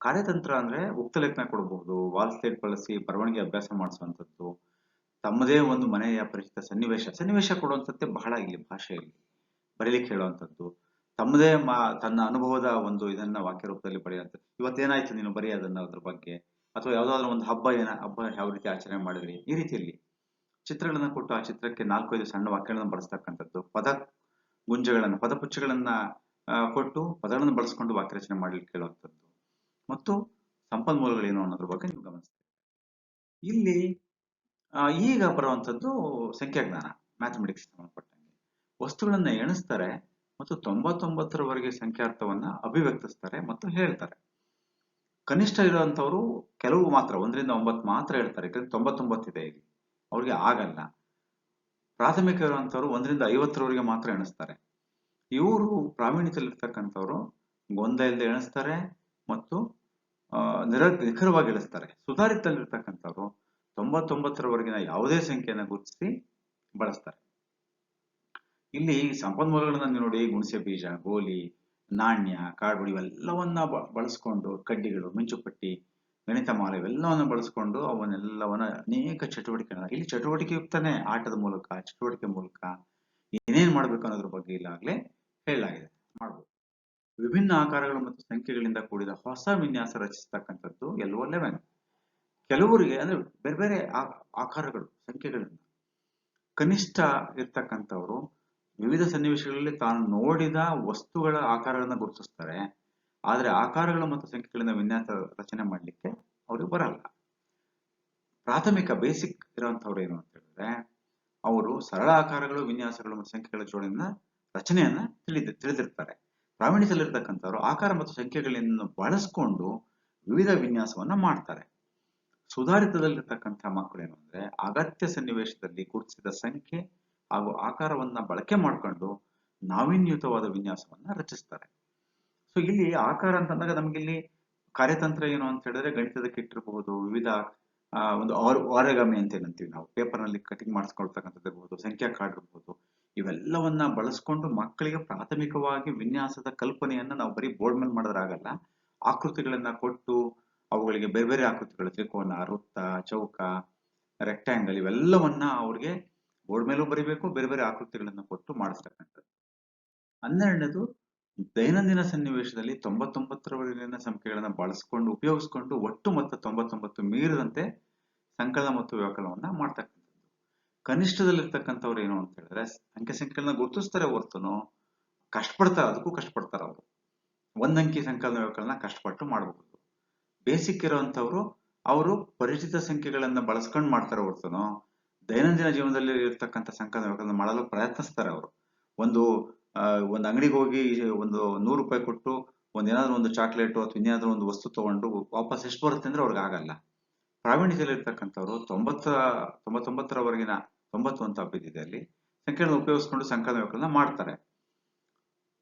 ಕಾರ್ಯತಂತ್ರ ಅಂದ್ರೆ ಉಕ್ತ ಲೇಖನ ಕೊಡಬಹುದು ವಾಲ್ ಸ್ಲೇಟ್ ಬಳಸಿ ಬರವಣಿಗೆ ಅಭ್ಯಾಸ ಮಾಡಿಸುವಂಥದ್ದು ತಮ್ಮದೇ ಒಂದು ಮನೆಯ ಪರಿಚಿತ ಸನ್ನಿವೇಶ. ಸನ್ನಿವೇಶ ಕೊಡುವಂಥದ್ದೇ ಬಹಳ ಇಲ್ಲಿ ಭಾಷೆಯಲ್ಲಿ ಬರೀಲಿಕ್ಕೆ ಹೇಳುವಂಥದ್ದು ತಮ್ಮದೇ ಮಾ ತನ್ನ ಅನುಭವದ ಒಂದು ಇದನ್ನ ವಾಕ್ಯ ರೂಪದಲ್ಲಿ ಬರೆಯುವಂಥದ್ದು ಇವತ್ತೇನಾಯ್ತು ನೀನು ಬರೀ ಅದನ್ನ ಅದ್ರ ಬಗ್ಗೆ? ಅಥವಾ ಯಾವ್ದಾದ್ರು ಒಂದು ಹಬ್ಬ ಏನ ಹಬ್ಬ ಯಾವ ರೀತಿ ಆಚರಣೆ ಮಾಡಿದ್ರಿ? ಈ ರೀತಿಯಲ್ಲಿ ಚಿತ್ರಗಳನ್ನ ಕೊಟ್ಟು ಆ ಚಿತ್ರಕ್ಕೆ ನಾಲ್ಕೈದು ಸಣ್ಣ ವಾಕ್ಯಗಳನ್ನು ಬಳಸ್ತಕ್ಕಂಥದ್ದು. ಪದ ಗುಂಜಗಳನ್ನ ಪದಪುಚ್ಚಗಳನ್ನ ಆ, ಕೊಟ್ಟು ಪದಗಳನ್ನು ಬಳಸ್ಕೊಂಡು ವಾಕ್ಯ ರಚನೆ ಮಾಡ್ಲಿಕ್ಕೆ ಹೇಳುವಂಥದ್ದು ಮತ್ತು ಸಂಪನ್ಮೂಲಗಳೇನು ಅನ್ನೋದ್ರ ಬಗ್ಗೆ ನೀವು ಗಮನಿಸ್ತೀರಿ ಇಲ್ಲಿ ಈಗ ಬರುವಂಥದ್ದು ಸಂಖ್ಯಾಜ್ಞಾನ ಮ್ಯಾಥಮೆಟಿಕ್ಸ್ ಸಂಬಂಧಪಟ್ಟಂಗೆ. ವಸ್ತುಗಳನ್ನ ಎಣಿಸ್ತಾರೆ ಮತ್ತು ತೊಂಬತ್ತೊಂಬತ್ತರವರೆಗೆ ಸಂಖ್ಯಾರ್ಥವನ್ನ ಅಭಿವ್ಯಕ್ತಿಸ್ತಾರೆ ಮತ್ತು ಹೇಳ್ತಾರೆ. ಕನಿಷ್ಠ ಇರುವಂತವರು ಕೆಲವು ಮಾತ್ರ, ಒಂದರಿಂದ ಒಂಬತ್ತು ಮಾತ್ರ ಹೇಳ್ತಾರೆ. ಯಾಕಂದ್ರೆ ತೊಂಬತ್ತೊಂಬತ್ತಿದೆ ಇಲ್ಲಿ. ಅವ್ರಿಗೆ ಆಗಲ್ಲ. ಪ್ರಾಥಮಿಕ ಇರುವಂಥವ್ರು ಒಂದರಿಂದ ಐವತ್ತರವರೆಗೆ ಮಾತ್ರ ಎಣಿಸ್ತಾರೆ. ಇವರು ಪ್ರಾವೀಣ್ಯದಲ್ಲಿರ್ತಕ್ಕಂಥವ್ರು ಗೊಂದ ಇಲ್ಲದೆ ಎಣಿಸ್ತಾರೆ ಮತ್ತು ನಿರ ನಿಖರವಾಗಿ ಇಳಿಸ್ತಾರೆ ಸುಧಾರಿತಲ್ಲಿರ್ತಕ್ಕಂಥವ್ರು ತೊಂಬತ್ತೊಂಬತ್ತರವರೆಗಿನ ಯಾವುದೇ ಸಂಖ್ಯೆಯನ್ನು ಗುರುತಿಸಿ ಬಳಸ್ತಾರೆ. ಇಲ್ಲಿ ಸಂಪನ್ಮೂಲಗಳನ್ನ ನೋಡಿ ಗುಣಸೆ ಬೀಜ ಗೋಲಿ ನಾಣ್ಯ ಕಾಡ್ಬುಡಿ ಇವೆಲ್ಲವನ್ನ ಬಳಸ್ಕೊಂಡು ಕಡ್ಡಿಗಳು, ಮಿಂಚುಪಟ್ಟಿ, ಗಣಿತ ಮಾಲೆ ಇವೆಲ್ಲವನ್ನ ಬಳಸ್ಕೊಂಡು ಅವನ್ನೆಲ್ಲವನ್ನ ಅನೇಕ ಚಟುವಟಿಕೆಗಳನ್ನ ಇಲ್ಲಿ ಚಟುವಟಿಕೆಯುಕ್ತನೇ ಆಟದ ಮೂಲಕ, ಚಟುವಟಿಕೆ ಮೂಲಕ ಏನೇನ್ ಮಾಡ್ಬೇಕು ಅನ್ನೋದ್ರ ಬಗ್ಗೆ ಇಲ್ಲಾಗ್ಲೇ ಹೇಳಲಾಗಿದೆ. ಮಾಡ್ಬೋದು. ವಿಭಿನ್ನ ಆಕಾರಗಳು ಮತ್ತು ಸಂಖ್ಯೆಗಳಿಂದ ಕೂಡಿದ ಹೊಸ ವಿನ್ಯಾಸ ರಚಿಸ್ತಕ್ಕಂಥದ್ದು ಎಲ್ಲೋ ಲೆವೆನ್ ಕೆಲವರಿಗೆ ಅಂದ್ರೆ ಬೇರೆ ಬೇರೆ ಆಕಾರಗಳು, ಸಂಖ್ಯೆಗಳಿಂದ. ಕನಿಷ್ಠ ಇರ್ತಕ್ಕಂಥವ್ರು ವಿವಿಧ ಸನ್ನಿವೇಶಗಳಲ್ಲಿ ತಾನು ನೋಡಿದ ವಸ್ತುಗಳ ಆಕಾರಗಳನ್ನ ಗುರುತಿಸ್ತಾರೆ. ಆದ್ರೆ ಆಕಾರಗಳು ಮತ್ತು ಸಂಖ್ಯೆಗಳಿಂದ ವಿನ್ಯಾಸ ರಚನೆ ಮಾಡಲಿಕ್ಕೆ ಅವ್ರಿಗೆ ಬರಲ್ಲ. ಪ್ರಾಥಮಿಕ ಬೇಸಿಕ್ ಇರುವಂತವ್ರು ಏನು ಅಂತ ಹೇಳಿದ್ರೆ, ಅವರು ಸರಳ ಆಕಾರಗಳು, ವಿನ್ಯಾಸಗಳು ಮತ್ತು ಸಂಖ್ಯೆಗಳ ಜೋಡಿನ ರಚನೆಯನ್ನ ತಿಳಿದಿ, ತಿಳಿದಿರ್ತಾರೆ. ಪ್ರಾವೀಣ್ಯದಲ್ಲಿರ್ತಕ್ಕಂಥವ್ರು ಆಕಾರ ಮತ್ತು ಸಂಖ್ಯೆಗಳನ್ನು ಬಳಸ್ಕೊಂಡು ವಿವಿಧ ವಿನ್ಯಾಸವನ್ನ ಮಾಡ್ತಾರೆ. ಸುಧಾರಿತದಲ್ಲಿರ್ತಕ್ಕಂಥ ಮಕ್ಕಳು ಏನು ಅಂದ್ರೆ ಅಗತ್ಯ ಸನ್ನಿವೇಶದಲ್ಲಿ ಗುರುತಿಸಿದ ಸಂಖ್ಯೆ ಹಾಗೂ ಆಕಾರವನ್ನ ಬಳಕೆ ಮಾಡಿಕೊಂಡು ನಾವೀನ್ಯಯುತವಾದ ವಿನ್ಯಾಸವನ್ನ ರಚಿಸ್ತಾರೆ. ಸೊ ಇಲ್ಲಿ ಆಕಾರ ಅಂತಂದಾಗ ನಮ್ಗೆ ಇಲ್ಲಿ ಕಾರ್ಯತಂತ್ರ ಏನು ಅಂತ ಹೇಳಿದ್ರೆ ಗಣಿತದ ಕಿಟ್ ಇರಬಹುದು ವಿವಿಧ ಒಂದು ಒಂದು ಆರೆಗಾಮಿ ಅಂತ ಏನಂತೀವಿ ನಾವು. ಪೇಪರ್ನಲ್ಲಿ ಕಟಿಂಗ್ ಮಾಡಿಸ್ಕೊಳ್ತಕ್ಕಂಥದ್ದು ಇರ್ಬೋದು ಸಂಖ್ಯಾ ಕಾರ್ಡ್ ಇರ್ಬೋದು ಇವೆಲ್ಲವನ್ನ ಬಳಸ್ಕೊಂಡು ಮಕ್ಕಳಿಗೆ ಪ್ರಾಥಮಿಕವಾಗಿ ವಿನ್ಯಾಸದ ಕಲ್ಪನೆಯನ್ನ ನಾವು ಬರೀ ಬೋರ್ಡ್ ಮೇಲೆ ಮಾಡೋದ್ರಾಗಲ್ಲ, ಆಕೃತಿಗಳನ್ನ ಕೊಟ್ಟು ಅವುಗಳಿಗೆ ಬೇರೆ ಬೇರೆ ಆಕೃತಿಗಳು, ತ್ರಿಕೋನ, ವೃತ್ತ, ಚೌಕ ರೆಕ್ಟ್ಯಾಂಗಲ್ ಇವೆಲ್ಲವನ್ನ ಅವ್ರಿಗೆ ಬೋರ್ಡ್ ಮೇಲೂ ಬರಿಬೇಕು, ಬೇರೆ ಬೇರೆ ಆಕೃತಿಗಳನ್ನ ಕೊಟ್ಟು ಮಾಡಿಸ್ತಕ್ಕಂಥದ್ದು. ಹನ್ನೆರಡನೇದು, ದೈನಂದಿನ ಸನ್ನಿವೇಶದಲ್ಲಿ ತೊಂಬತ್ತೊಂಬತ್ತರವರೆಗಿನ ಸಂಖ್ಯೆಗಳನ್ನ ಬಳಸ್ಕೊಂಡು ಉಪಯೋಗಿಸ್ಕೊಂಡು ಒಟ್ಟು ಮೊತ್ತ ತೊಂಬತ್ತೊಂಬತ್ತು ಮೀರಿದಂತೆ ಸಂಕಲನ ಮತ್ತು ವ್ಯವಕಲನವನ್ನ ಮಾಡ್ತಕ್ಕಂಥದ್ದು. ಕನಿಷ್ಠದಲ್ಲಿರ್ತಕ್ಕಂಥವ್ರು ಏನು ಅಂತ ಹೇಳಿದ್ರೆ ಅಂಕೆ ಸಂಖ್ಯೆಗಳನ್ನ ಗುರುತಿಸ್ತಾರೆ ಹೊರ್ತುನು ಕಷ್ಟಪಡ್ತಾರೆ, ಅದಕ್ಕೂ ಕಷ್ಟಪಡ್ತಾರೆ ಅವರು. ಒಂದಂಕಿ ಸಂಕಲನ ವ್ಯವಕಲನ ಕಷ್ಟಪಟ್ಟು ಮಾಡಬಹುದು ಬೇಸಿಕ್ ಇರುವಂತವ್ರು ಅವರು ಪರಿಚಿತ ಸಂಖ್ಯೆಗಳನ್ನ ಬಳಸ್ಕೊಂಡು ಮಾಡ್ತಾರೆ ಹೊರ್ತುನು, ದೈನಂದಿನ ಜೀವನದಲ್ಲಿ ಇರ್ತಕ್ಕಂಥ ಸಂಕಲನ ವ್ಯವಕಲನ ಮಾಡಲು ಪ್ರಯತ್ನಿಸ್ತಾರೆ ಅವರು. ಒಂದು ಒಂದು ಅಂಗಡಿಗೆ ಹೋಗಿ ಒಂದು ನೂರು ರೂಪಾಯಿ ಕೊಟ್ಟು ಒಂದ್ ಏನಾದ್ರು ಒಂದು ಚಾಕ್ಲೇಟ್ ಅಥವಾ ಇನ್ಯಾವುದೋ ಒಂದು ವಸ್ತು ತಗೊಂಡು ವಾಪಸ್ ಎಷ್ಟು ಬರುತ್ತೆ ಅಂದ್ರೆ ಅವ್ರಿಗೆ ಆಗಲ್ಲ. ಪ್ರಾವೀಣ್ಯದಲ್ಲಿ ಇರ್ತಕ್ಕಂಥವ್ರು ತೊಂಬತ್ತ, ತೊಂಬತ್ತೊಂಬತ್ತರವರೆಗಿನ ತೊಂಬತ್ತು ಅಂತ ಬಿದ್ದಿದೆ ಅಲ್ಲಿ. ಸಂಖ್ಯೆಗಳನ್ನ ಉಪಯೋಗಿಸ್ಕೊಂಡು ಸಂಕಲನ ವ್ಯವಕಲನ ಮಾಡ್ತಾರೆ.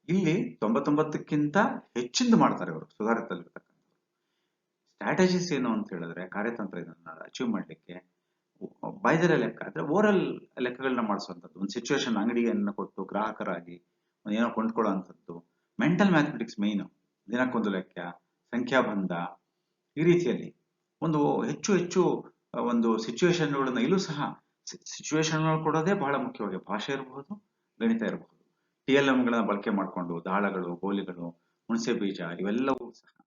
ಇಲ್ಲಿ ತೊಂಬತ್ತೊಂಬತ್ತಕ್ಕಿಂತ ಹೆಚ್ಚಿಂದ ಮಾಡ್ತಾರೆ ಅವರು ಸುಧಾರಿತದಲ್ಲಿರ್ತಕ್ಕಂಥವ್ರು. ಸ್ಟ್ರಾಟಜೀಸ್ ಏನು ಅಂತ ಹೇಳಿದ್ರೆ, ಕಾರ್ಯತಂತ್ರ ಇದನ್ನ ಅಚೀವ್ ಮಾಡ್ಲಿಕ್ಕೆ ಬೈದರ ಲೆಕ್ಕ ಅಂದ್ರೆ ಓರಲ್ ಲೆಕ್ಕಗಳನ್ನ ಮಾಡಿಸುವಂಥದ್ದು ಒಂದು ಸಿಚುವೇಶನ್ ಅಂಗಡಿಯನ್ನು ಕೊಟ್ಟು ಗ್ರಾಹಕರಾಗಿ ಏನೋ ಕೊಂಡ್ಕೊಳ್ಳೋ ಅಂಥದ್ದು ಮೆಂಟಲ್ ಮ್ಯಾಥಮೆಟಿಕ್ಸ್ ಮೇಯ್ನು ದಿನಕ್ಕೊಂದು ಲೆಕ್ಕ, ಸಂಖ್ಯಾಬಂಧ, ಈ ರೀತಿಯಲ್ಲಿ. ಒಂದು ಹೆಚ್ಚು ಹೆಚ್ಚು ಒಂದು ಸಿಚುವೇಶನ್ಗಳನ್ನ ಇಲ್ಲೂ ಸಹ ಸಿಚುವೇಶನ್ ಕೊಡೋದೇ ಬಹಳ ಮುಖ್ಯವಾಗಿ ಭಾಷೆ ಇರಬಹುದು ಗಣಿತ ಇರಬಹುದು ಟಿ ಎಲ್ ಎಂಗಳನ್ನ ಬಳಕೆ ಮಾಡಿಕೊಂಡು ದಾಳಗಳು, ಗೋಲಿಗಳು, ಹುಣಸೆ ಬೀಜ ಇವೆಲ್ಲವೂ ಸಹ.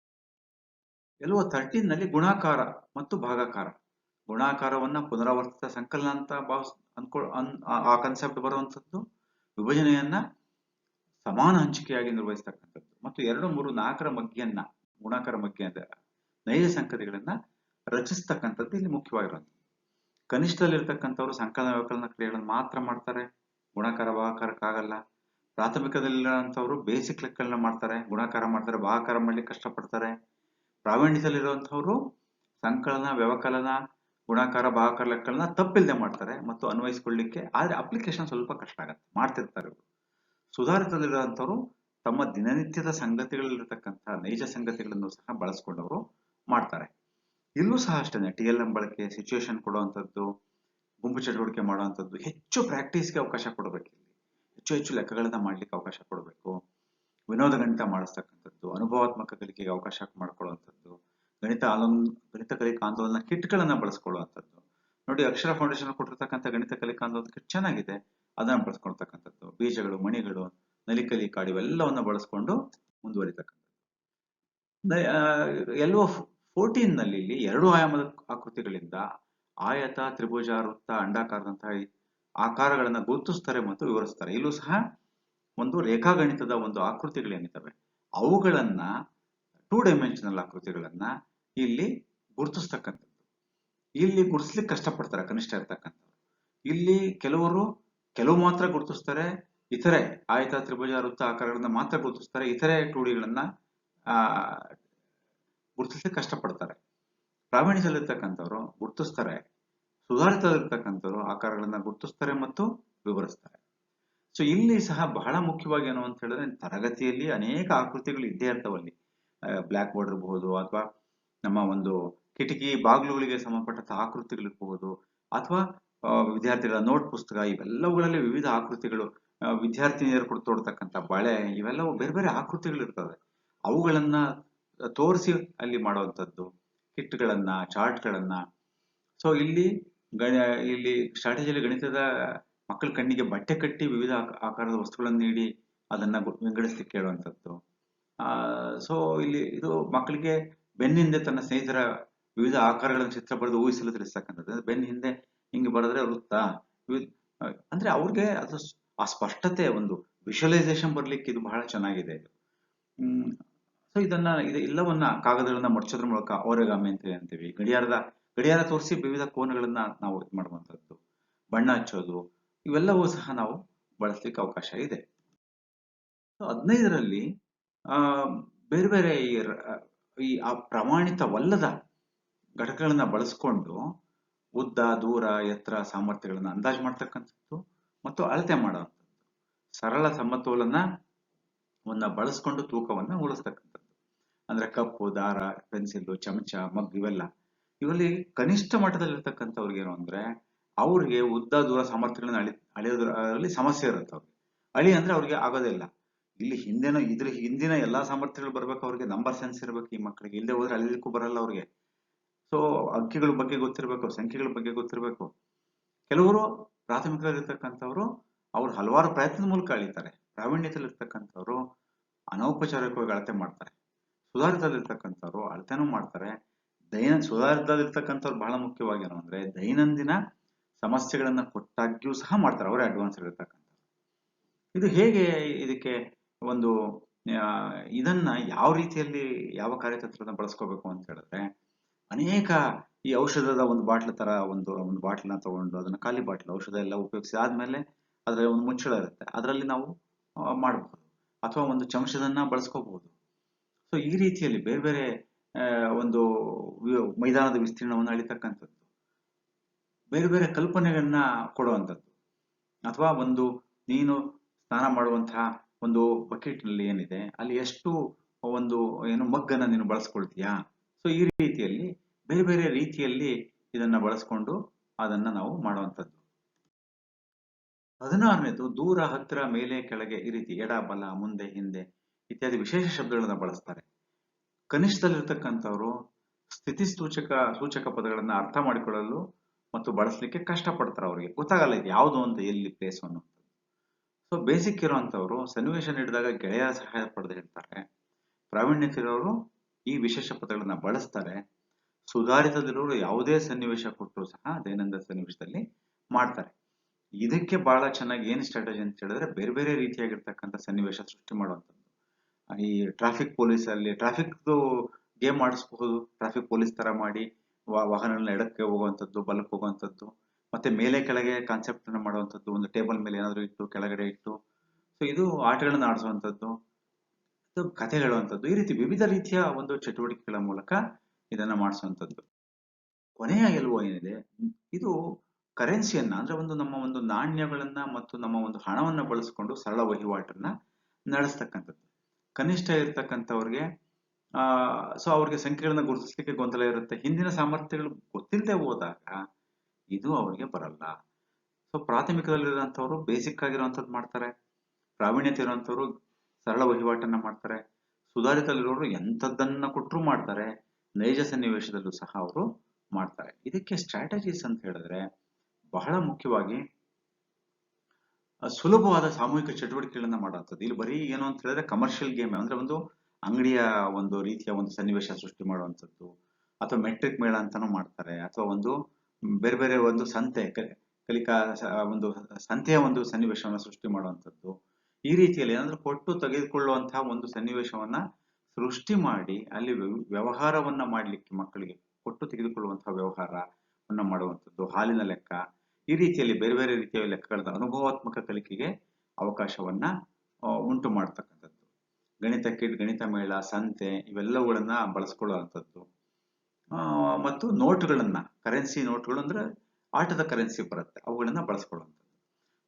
ಕೆಲವು ತರ್ಟೀನ್ನಲ್ಲಿ ಗುಣಾಕಾರ ಮತ್ತು ಭಾಗಾಕಾರ. ಗುಣಾಕಾರವನ್ನ ಪುನರಾವರ್ತಿತ ಸಂಕಲನ ಅಂತ ಭಾವ ಅನ್ಕೊ, ಅನ್, ಆ- ಆ ಕನ್ಸೆಪ್ಟ್ ಬರುವಂತದ್ದು ವಿಭಜನೆಯನ್ನ ಸಮಾನ ಹಂಚಿಕೆಯಾಗಿ ನಿರ್ವಹಿಸ್ತಕ್ಕಂಥದ್ದು. ಮತ್ತು ಎರಡು, ಮೂರು, ನಾಲ್ಕರ ಮಗ್ಗಿಯನ್ನ, ಗುಣಾಕಾರ ಮಗ್ಗಿ ಅಂತ ನೈಜ ಸಂಕತೆಗಳನ್ನ ರಚಿಸ್ತಕ್ಕಂಥದ್ದು ಇಲ್ಲಿ ಮುಖ್ಯವಾಗಿರುವಂಥದ್ದು. ಕನಿಷ್ಠದಲ್ಲಿರ್ತಕ್ಕಂಥವ್ರು ಸಂಕಲನ ವ್ಯವಕಲನ ಕ್ರಿಯೆಗಳನ್ನು ಮಾತ್ರ ಮಾಡ್ತಾರೆ. ಗುಣಾಕಾರ ಭಾಗಾಕಾರಕ್ಕಾಗಲ್ಲ ಪ್ರಾಥಮಿಕದಲ್ಲಿರೋಂಥವ್ರು ಬೇಸಿಕ್ ಲೆಕ್ಕಗಳನ್ನ ಮಾಡ್ತಾರೆ. ಗುಣಾಕಾರ ಮಾಡ್ತಾರೆ ಭಾಗಾಕಾರ ಮಾಡ್ಲಿಕ್ಕೆ ಕಷ್ಟಪಡ್ತಾರೆ. ಪ್ರಾವೀಣ್ಯದಲ್ಲಿರುವಂಥವ್ರು ಸಂಕಲನ, ವ್ಯವಕಲನ, ಗುಣಾಕಾರ ಭಾಗಾಕಾರ ಲೆಕ್ಕಗಳನ್ನ ತಪ್ಪಿಲ್ಲದೆ ಮಾಡ್ತಾರೆ ಮತ್ತು ಅನ್ವಯಿಸ್ಕೊಳ್ಳಿಕ್ಕೆ ಆದ್ರೆ ಅಪ್ಲಿಕೇಶನ್ ಸ್ವಲ್ಪ ಕಷ್ಟ ಆಗುತ್ತೆ. ಮಾಡ್ತಿರ್ತಾರೆ ಸುಧಾರಿತದಲ್ಲಿರುವಂಥವ್ರು ತಮ್ಮ ದಿನನಿತ್ಯದ ಸಂಗತಿಗಳಲ್ಲಿರ್ತಕ್ಕಂಥ ನೈಜ ಸಂಗತಿಗಳನ್ನು ಸಹ ಬಳಸ್ಕೊಂಡವರು ಮಾಡ್ತಾರೆ. ಇಲ್ಲೂ ಸಹ ಅಷ್ಟೇ ಟಿ ಎಲ್ ಎಂ ಬಳಕೆ ಸಿಚುವೇಶನ್ ಕೊಡುವಂಥದ್ದು, ಗುಂಪು ಚಟುವಟಿಕೆ ಮಾಡುವಂಥದ್ದು, ಹೆಚ್ಚು ಪ್ರಾಕ್ಟೀಸ್ಗೆ ಅವಕಾಶ ಕೊಡಬೇಕು ಇಲ್ಲಿ. ಹೆಚ್ಚು ಹೆಚ್ಚು ಲೆಕ್ಕಗಳನ್ನ ಮಾಡಲಿಕ್ಕೆ ಅವಕಾಶ ಕೊಡಬೇಕು. ವಿನೋದ ಗಣಿತ ಮಾಡಿಸ್ತಕ್ಕಂಥದ್ದು, ಅನುಭವಾತ್ಮಕ ಕಲಿಕೆಗೆ ಅವಕಾಶ ಮಾಡಿಕೊಳ್ಳುವಂಥದ್ದು, ಗಣಿತ ಆಲೋನ್, ಗಣಿತ ಕಲಿಕಾ ಆಂದೋಲನ ಕಿಟ್ಗಳನ್ನು ಬಳಸ್ಕೊಳ್ಳುವಂಥದ್ದು. ನೋಡಿ, ಅಕ್ಷರ ಫೌಂಡೇಶನ್ ಕೊಟ್ಟಿರ್ತಕ್ಕಂಥ ಗಣಿತ ಕಲಿಕಾ ಆಂದೋಲನ ಕಿಟ್ ಚೆನ್ನಾಗಿದೆ. ಅದನ್ನ ಬಳಸ್ಕೊಳ್ತಕ್ಕಂಥದ್ದು. ಬೀಜಗಳು, ಮಣಿಗಳು, ನಲಿಕಲಿ ಕಾಡು ಇವೆಲ್ಲವನ್ನು ಬಳಸ್ಕೊಂಡು ಮುಂದುವರಿತಕ್ಕಂಥದ್ದು. ಎಲ್ಲೋ ಫೋರ್ಟೀನ್ನಲ್ಲಿ ಇಲ್ಲಿ ಎರಡು ಆಯಾಮದ ಆಕೃತಿಗಳಿಂದ ಆಯತ ತ್ರಿಭುಜ ವೃತ್ತ ಅಂಡಾಕಾರದಂತಹ ಆಕಾರಗಳನ್ನು ಗುರುತಿಸ್ತಾರೆ ಮತ್ತು ವಿವರಿಸ್ತಾರೆ. ಇಲ್ಲೂ ಸಹ ಒಂದು ರೇಖಾಗಣಿತದ ಒಂದು ಆಕೃತಿಗಳೇನಿದ್ದಾವೆ, ಅವುಗಳನ್ನ ಟೂ ಡೈಮೆನ್ಷನಲ್ ಆಕೃತಿಗಳನ್ನ ಇಲ್ಲಿ ಗುರುತಿಸ್ತಕ್ಕಂಥದ್ದು. ಇಲ್ಲಿ ಗುರುತಿಸ್ಲಿಕ್ಕೆ ಕಷ್ಟಪಡ್ತಾರೆ, ಕನಿಷ್ಠ ಇರ್ತಕ್ಕಂಥದ್ದು ಇಲ್ಲಿ ಕೆಲವರು ಕೆಲವು ಮಾತ್ರ ಗುರುತಿಸ್ತಾರೆ, ಇತರೆ ಆಯತ ತ್ರಿಭುಜ ವೃತ್ತ ಆಕಾರಗಳನ್ನ ಮಾತ್ರ ಗುರುತಿಸ್ತಾರೆ, ಇತರೆ ಟೂಡಿಗಳನ್ನ ಆ ಗುರುತಿಸ್ಲಿಕ್ಕೆ ಕಷ್ಟಪಡ್ತಾರೆ. ಪ್ರಾವೀಣ್ಯದಲ್ಲಿರ್ತಕ್ಕಂಥವ್ರು ಗುರುತಿಸ್ತಾರೆ. ಸುಧಾರಿತದಲ್ಲಿರ್ತಕ್ಕಂಥವ್ರು ಆಕಾರಗಳನ್ನ ಗುರುತಿಸ್ತಾರೆ ಮತ್ತು ವಿವರಿಸ್ತಾರೆ. ಸೊ ಇಲ್ಲಿ ಸಹ ಬಹಳ ಮುಖ್ಯವಾಗಿ ಏನು ಅಂತ ಹೇಳಿದ್ರೆ ತರಗತಿಯಲ್ಲಿ ಅನೇಕ ಆಕೃತಿಗಳು ಇದ್ದೇ ಇರ್ತಾವಲ್ಲಿ ಬ್ಲ್ಯಾಕ್ ಬೋರ್ಡ್ ಇರಬಹುದು ಅಥವಾ ನಮ್ಮ ಒಂದು ಕಿಟಕಿ ಬಾಗಿಲುಗಳಿಗೆ ಸಂಬಂಧಪಟ್ಟಂತ ಆಕೃತಿಗಳಿರಬಹುದು ಅಥವಾ ವಿದ್ಯಾರ್ಥಿಗಳ ನೋಟ್ ಪುಸ್ತಕ ಇವೆಲ್ಲವುಗಳಲ್ಲಿ ವಿವಿಧ ಆಕೃತಿಗಳು ವಿದ್ಯಾರ್ಥಿನಿಯರು ಕೊಡ್ತೋಡ್ತಕ್ಕಂಥ ಬಳೆ ಇವೆಲ್ಲವೂ ಬೇರೆ ಬೇರೆ ಆಕೃತಿಗಳು ಇರ್ತವೆ ಅವುಗಳನ್ನ ತೋರಿಸಿ ಅಲ್ಲಿ ಮಾಡುವಂಥದ್ದು, ಕಿಟ್ಗಳನ್ನು, ಚಾರ್ಟ್ಗಳನ್ನು. ಸೊ ಇಲ್ಲಿ ಗಣ, ಇಲ್ಲಿ ಸ್ಟ್ರಾಟಜಿಯಲ್ಲಿ ಗಣಿತದ ಮಕ್ಕಳ ಕಣ್ಣಿಗೆ ಬಟ್ಟೆ ಕಟ್ಟಿ ವಿವಿಧ ಆಕಾರದ ವಸ್ತುಗಳನ್ನು ನೀಡಿ ಅದನ್ನ ವಿಂಗಡಿಸ್ಲಿಕ್ಕೆ ಹೇಳುವಂಥದ್ದು ಸೊ ಇಲ್ಲಿ ಇದು ಮಕ್ಕಳಿಗೆ ಬೆನ್ನಿಂದೆ ತನ್ನ ಸ್ನೇಹಿತರ ವಿವಿಧ ಆಕಾರಗಳನ್ನು ಚಿತ್ರ ಬರೆದು ಊಹಿಸಲು ತಿಳಿಸ್ತಕ್ಕಂಥದ್ದು. ಬೆನ್ನ ಹಿಂದೆ ಹಿಂಗೆ ಬರೆದ್ರೆ ವೃತ್ತ. ಅಂದ್ರೆ ಅವ್ರಿಗೆ ಅದು ಆ ಸ್ಪಷ್ಟತೆ, ಒಂದು ವಿಷುವಲೈಸೇಷನ್ ಬರ್ಲಿಕ್ಕೆ ಇದು ಬಹಳ ಚೆನ್ನಾಗಿದೆ. ಸೊ ಇದನ್ನ, ಇದು ಎಲ್ಲವನ್ನ ಕಾಗದಗಳನ್ನ ಮಡಚೋದ್ರ ಮೂಲಕ ಓರೆಗಾಮಿ ಅಂತ ಅಂತೀವಿ ಗಡಿಯಾರದ, ಗಡಿಯಾರ ತೋರಿಸಿ ವಿವಿಧ ಕೋನಗಳನ್ನ ನಾವು ಇದು ಮಾಡುವಂಥದ್ದು ಬಣ್ಣ ಹಚ್ಚೋದು, ಇವೆಲ್ಲವೂ ಸಹ ನಾವು ಬಳಸಲಿಕ್ಕೆ ಅವಕಾಶ ಇದೆ. ಹದಿನೈದರಲ್ಲಿ, ಆ, ಬೇರೆ ಬೇರೆ ಈ ಆ ಪ್ರಮಾಣಿತವಲ್ಲದ ಘಟಕಗಳನ್ನ ಬಳಸ್ಕೊಂಡು ಉದ್ದ, ದೂರ, ಎತ್ತರ ಸಾಮರ್ಥ್ಯಗಳನ್ನ ಅಂದಾಜು ಮಾಡ್ತಕ್ಕಂಥದ್ದು ಮತ್ತು ಅಳತೆ ಮಾಡುವಂಥದ್ದು. ಸರಳ ಸಮತೋಲನ ಬಳಸ್ಕೊಂಡು ತೂಕವನ್ನ ಉಳಿಸ್ತಕ್ಕಂಥದ್ದು. ಅಂದ್ರೆ ಕಪ್ಪು, ದಾರ ಪೆನ್ಸಿಲ್ ಚಮಚ ಮಗ್ ಇವೆಲ್ಲ. ಇವರಲ್ಲಿ ಕನಿಷ್ಠ ಮಟ್ಟದಲ್ಲಿರ್ತಕ್ಕಂಥವ್ರಿಗೇನು ಅಂದ್ರೆ, ಅವ್ರಿಗೆ ಉದ್ದ, ದೂರ ಸಾಮರ್ಥ್ಯಗಳನ್ನ ಅಳಿ, ಅಳಿಯೋದ್ರಲ್ಲಿ ಸಮಸ್ಯೆ ಇರುತ್ತೆ ಅವ್ರಿಗೆ. ಅಳಿ ಅಂದ್ರೆ ಅವ್ರಿಗೆ ಆಗೋದಿಲ್ಲ ಇಲ್ಲಿ. ಹಿಂದಿನ ಇದ್ರ ಹಿಂದಿನ ಎಲ್ಲಾ ಸಾಮರ್ಥ್ಯಗಳು ಬರ್ಬೇಕು ಅವ್ರಿಗೆ ನಂಬರ್ ಸೆನ್ಸ್ ಇರ್ಬೇಕು ಈ ಮಕ್ಕಳಿಗೆ ಇಲ್ಲದೆ ಹೋದ್ರೆ ಅಳಿಲಿಕ್ಕೂ ಬರಲ್ಲ ಅವ್ರಿಗೆ. ಸೊ ಅಂಕಿಗಳ ಬಗ್ಗೆ ಗೊತ್ತಿರಬೇಕು, ಸಂಖ್ಯೆಗಳ ಬಗ್ಗೆ ಗೊತ್ತಿರಬೇಕು. ಕೆಲವರು ಪ್ರಾಥಮಿಕದಲ್ಲಿರ್ತಕ್ಕಂಥವ್ರು, ಅವ್ರು ಹಲವಾರು ಪ್ರಯತ್ನದ ಮೂಲಕ ಅಳಿತಾರೆ. ಪ್ರಾವೀಣ್ಯತೆಯಲ್ಲಿರ್ತಕ್ಕಂಥವ್ರು ಅನೌಪಚಾರಿಕವಾಗಿ ಅಳತೆ ಮಾಡ್ತಾರೆ. ಸುಧಾರಿತದಲ್ಲಿರ್ತಕ್ಕಂಥವ್ರು ಅಳತೆನೂ ಮಾಡ್ತಾರೆ. ದೈನ ಸುಧಾರಿತದಲ್ಲಿರ್ತಕ್ಕಂಥವ್ರು ಬಹಳ ಮುಖ್ಯವಾಗಿ ಏನು ಅಂದ್ರೆ ದೈನಂದಿನ ಸಮಸ್ಯೆಗಳನ್ನ ಕೊಟ್ಟಾಗ್ಯೂ ಸಹ ಮಾಡ್ತಾರೆ. ಅವರೇ ಅಡ್ವಾನ್ಸ್ ಇರತಕ್ಕಂಥ ಇದು ಹೇಗೆ ಇದಕ್ಕೆ ಒಂದು ಇದನ್ನ ಯಾವ ರೀತಿಯಲ್ಲಿ ಯಾವ ಕಾರ್ಯತಂತ್ರನ ಬಳಸ್ಕೋಬೇಕು ಅಂತ ಹೇಳಿದ್ರೆ, ಅನೇಕ ಈ ಔಷಧದ ಒಂದು ಬಾಟ್ಲ್ ತರ ಒಂದು ಒಂದು ಬಾಟ್ಲನ್ನ ತಗೊಂಡು ಅದನ್ನ ಖಾಲಿ ಬಾಟ್ಲ್, ಔಷಧ ಎಲ್ಲ ಉಪಯೋಗಿಸಿ ಆದ್ಮೇಲೆ ಅದರಲ್ಲಿ ಒಂದು ಮುಚ್ಚಳ ಇರುತ್ತೆ. ಅದರಲ್ಲಿ ನಾವು ಮಾಡಬಹುದು ಅಥವಾ ಒಂದು ಚಮಚದನ್ನ ಬಳಸ್ಕೋಬಹುದು ಸೊ ಈ ರೀತಿಯಲ್ಲಿ ಬೇರೆ ಬೇರೆ ಒಂದು ಮೈದಾನದ ವಿಸ್ತೀರ್ಣವನ್ನು ಅಳಿತಕ್ಕಂಥದ್ದು. ಬೇರೆ ಬೇರೆ ಕಲ್ಪನೆಗಳನ್ನ ಕೊಡುವಂಥದ್ದು. ಅಥವಾ ಒಂದು ನೀನು ಸ್ನಾನ ಮಾಡುವಂತಹ ಒಂದು ಬಕೆಟ್ನಲ್ಲಿ ಏನಿದೆ, ಅಲ್ಲಿ ಎಷ್ಟು ಒಂದು, ಏನು ಮಗ್ಗನ್ನ ನೀನು ಬಳಸ್ಕೊಳ್ತೀಯಾ? ಸೊ ಈ ರೀತಿಯಲ್ಲಿ ಬೇರೆ ಬೇರೆ ರೀತಿಯಲ್ಲಿ ಇದನ್ನ ಬಳಸ್ಕೊಂಡು ಅದನ್ನ ನಾವು ಮಾಡುವಂಥದ್ದು. ಹದಿನಾರನೇದು ದೂರ ಹತ್ತಿರ ಮೇಲೆ ಕೆಳಗೆ ಈ ರೀತಿ ಎಡ ಬಲ, ಮುಂದೆ ಹಿಂದೆ ಇತ್ಯಾದಿ ವಿಶೇಷ ಶಬ್ದಗಳನ್ನ ಬಳಸ್ತಾರೆ. ಕನಿಷ್ಠದಲ್ಲಿರ್ತಕ್ಕಂಥವ್ರು ಸ್ಥಿತಿ ಸೂಚಕ ಸೂಚಕ ಪದಗಳನ್ನ ಅರ್ಥ ಮಾಡಿಕೊಳ್ಳಲು ಮತ್ತು ಬಳಸಲಿಕ್ಕೆ ಕಷ್ಟಪಡ್ತಾರೆ ಅವರಿಗೆ. ಗೊತ್ತಾಗಲ್ಲ ಇದು ಯಾವುದು ಅಂತ ಎಲ್ಲಿ ಪ್ಲೇಸ್ ಅನ್ನೋದು. ಸೊ ಬೇಸಿಕ್ ಇರೋಂಥವ್ರು ಸನ್ನಿವೇಶ ನೀಡಿದಾಗ ಗೆಳೆಯರ ಸಹಾಯ ಪಡೆದು ಪ್ರಾವೀಣ್ಯತೆ ಇರೋರು ಈ ವಿಶೇಷ ಪದಗಳನ್ನ ಬಳಸ್ತಾರೆ. ಸುಧಾರಿತದಲ್ಲಿರೋರು ಯಾವುದೇ ಸನ್ನಿವೇಶ ಕೊಟ್ಟರು ಸಹ ದೈನಂದಿನ ಸನ್ನಿವೇಶದಲ್ಲಿ ಮಾಡ್ತಾರೆ. ಇದಕ್ಕೆ ಬಹಳ ಚೆನ್ನಾಗಿ ಏನ್ ಸ್ಟ್ರಾಟಜಿ ಅಂತ ಹೇಳಿದ್ರೆ ಬೇರೆ ಬೇರೆ ರೀತಿಯಾಗಿರ್ತಕ್ಕಂಥ ಸನ್ನಿವೇಶ ಸೃಷ್ಟಿ ಮಾಡುವಂಥದ್ದು. ಈ ಟ್ರಾಫಿಕ್ ಪೊಲೀಸ್ ಅಲ್ಲಿ ಟ್ರಾಫಿಕ್ ಗೇಮ್ ಮಾಡಿಸಬಹುದು ಟ್ರಾಫಿಕ್ ಪೊಲೀಸ್ ತರ ಮಾಡಿ ವಾಹನಗಳನ್ನ ಎಡಕ್ಕೆ ಹೋಗುವಂತದ್ದು, ಬಲಕ್ಕೆ ಹೋಗುವಂಥದ್ದು ಮತ್ತೆ ಮೇಲೆ ಕೆಳಗೆ ಕಾನ್ಸೆಪ್ಟ್ ಅನ್ನು ಮಾಡುವಂಥದ್ದು ಒಂದು ಟೇಬಲ್ ಮೇಲೆ ಏನಾದ್ರು ಇಟ್ಟು, ಕೆಳಗಡೆ ಇಟ್ಟು ಸೊ ಇದು ಆಟಗಳನ್ನ ಆಡಿಸುವಂಥದ್ದು ಇದು ಕಥೆ ಹೇಳುವಂಥದ್ದು ಈ ರೀತಿ ವಿವಿಧ ರೀತಿಯ ಒಂದು ಚಟುವಟಿಕೆಗಳ ಮೂಲಕ ಇದನ್ನ ಮಾಡಿಸುವಂಥದ್ದು ಕೊನೆಯ ಗೆಲುವು ಏನಿದೆ, ಇದು ಕರೆನ್ಸಿಯನ್ನ ಅಂದ್ರೆ ಒಂದು ನಮ್ಮ ಒಂದು ನಾಣ್ಯಗಳನ್ನ ಮತ್ತು ನಮ್ಮ ಒಂದು ಹಣವನ್ನ ಬಳಸಿಕೊಂಡು ಸರಳ ವಹಿವಾಟನ್ನ ನಡೆಸ್ತಕ್ಕಂಥದ್ದು. ಕನಿಷ್ಠ ಇರ್ತಕ್ಕಂಥವ್ರಿಗೆ, ಆ ಸೊ ಅವ್ರಿಗೆ ಸಂಖ್ಯೆಗಳನ್ನ ಗುರುತಿಸ್ಲಿಕ್ಕೆ ಗೊಂದಲ ಇರುತ್ತೆ. ಹಿಂದಿನ ಸಾಮರ್ಥ್ಯಗಳು ಗೊತ್ತಿಲ್ಲದೆ ಹೋದಾಗ ಇದು ಅವರಿಗೆ ಬರಲ್ಲ. ಸೊ ಪ್ರಾಥಮಿಕದಲ್ಲಿರುವಂಥವ್ರು ಬೇಸಿಕ್ ಆಗಿರುವಂಥದ್ದು ಮಾಡ್ತಾರೆ. ಪ್ರಾವೀಣ್ಯತೆ ಇರುವಂಥವ್ರು ಸರಳ ವಹಿವಾಟನ್ನ ಮಾಡ್ತಾರೆ. ಸುಧಾರಿತಲ್ಲಿರೋರು ಎಂಥದ್ದನ್ನ ಕೊಟ್ಟರು ಮಾಡ್ತಾರೆ. ನೈಜ ಸನ್ನಿವೇಶದಲ್ಲೂ ಸಹ ಅವರು ಮಾಡ್ತಾರೆ. ಇದಕ್ಕೆ ಸ್ಟ್ರಾಟಜೀಸ್ ಅಂತ ಹೇಳಿದ್ರೆ ಬಹಳ ಮುಖ್ಯವಾಗಿ ಸುಲಭವಾದ ಸಾಮೂಹಿಕ ಚಟುವಟಿಕೆಗಳನ್ನ ಮಾಡುವಂಥದ್ದು ಇಲ್ಲಿ ಬರೀ ಏನು ಅಂತ ಹೇಳಿದ್ರೆ ಕಮರ್ಷಿಯಲ್ ಗೇಮ್ ಅಂದ್ರೆ ಒಂದು ಅಂಗಡಿಯ ಒಂದು ರೀತಿಯ ಒಂದು ಸನ್ನಿವೇಶ ಸೃಷ್ಟಿ ಮಾಡುವಂಥದ್ದು, ಅಥವಾ ಮೆಟ್ರಿಕ್ ಮೇಳ ಅಂತಾನೂ ಮಾಡ್ತಾರೆ, ಅಥವಾ ಒಂದು ಬೇರೆ ಬೇರೆ ಒಂದು ಸಂತೆ ಕಲಿಕಾ ಒಂದು ಸಂತೆಯ ಒಂದು ಸನ್ನಿವೇಶವನ್ನ ಸೃಷ್ಟಿ ಮಾಡುವಂಥದ್ದು. ಈ ರೀತಿಯಲ್ಲಿ ಏನಂದ್ರೆ ಕೊಟ್ಟು ತೆಗೆದುಕೊಳ್ಳುವಂತಹ ಒಂದು ಸನ್ನಿವೇಶವನ್ನ ಸೃಷ್ಟಿ ಮಾಡಿ, ಅಲ್ಲಿ ವ್ಯವ- ವ್ಯವಹಾರವನ್ನ ಮಾಡ್ಲಿಕ್ಕೆ ಮಕ್ಕಳಿಗೆ ಕೊಟ್ಟು ತೆಗೆದುಕೊಳ್ಳುವಂತಹ ವ್ಯವಹಾರವನ್ನ ಮಾಡುವಂಥದ್ದು, ಹಾಲಿನ ಲೆಕ್ಕ ಈ ರೀತಿಯಲ್ಲಿ ಬೇರೆ ಬೇರೆ ರೀತಿಯ ಲೆಕ್ಕಗಳ ಅನುಭವಾತ್ಮಕ ಕಲಿಕೆಗೆ ಅವಕಾಶವನ್ನ ಉಂಟು ಮಾಡ್ತಕ್ಕಂಥದ್ದು. ಗಣಿತ ಕಿಟ್ ಗಣಿತ ಮೇಳ, ಸಂತೆ ಇವೆಲ್ಲವುಗಳನ್ನ ಬಳಸ್ಕೊಳ್ಳುವಂಥದ್ದು. ಮತ್ತು ನೋಟ್ಗಳನ್ನ, ಕರೆನ್ಸಿ ನೋಟ್ಗಳು ಅಂದ್ರೆ ಆಟದ ಕರೆನ್ಸಿ ಬರುತ್ತೆ, ಅವುಗಳನ್ನ ಬಳಸ್ಕೊಳ್ಳುವಂಥದ್ದು.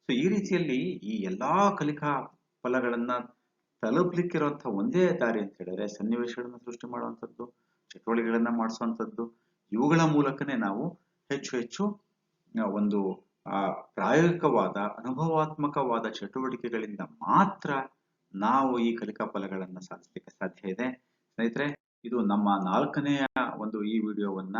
ಸೊ ಈ ರೀತಿಯಲ್ಲಿ ಈ ಎಲ್ಲಾ ಕಲಿಕಾ ಫಲಗಳನ್ನ ತಲುಪಲಿಕ್ಕಿರುವಂತಹ ಒಂದೇ ದಾರಿ ಅಂತ ಹೇಳಿದ್ರೆ ಸನ್ನಿವೇಶಗಳನ್ನ ಸೃಷ್ಟಿ ಮಾಡುವಂಥದ್ದು, ಚಟುವಟಿಕೆಗಳನ್ನು ಮಾಡಿಸುವಂಥದ್ದು, ಇವುಗಳ ಮೂಲಕನೇ ನಾವು ಹೆಚ್ಚು ಹೆಚ್ಚು ಒಂದು ಆ, ಪ್ರಾಯೋಗಿಕವಾದ ಅನುಭವಾತ್ಮಕವಾದ ಚಟುವಟಿಕೆಗಳಿಂದ ಮಾತ್ರ ನಾವು ಈ ಕಲಿಕಾ ಫಲಗಳನ್ನು ಸಾಧಿಸಲಿಕ್ಕೆ ಸಾಧ್ಯ ಇದೆ. ಸ್ನೇಹಿತರೆ ಇದು ನಮ್ಮ ನಾಲ್ಕನೆಯ ಒಂದು ಈ ವಿಡಿಯೋವನ್ನ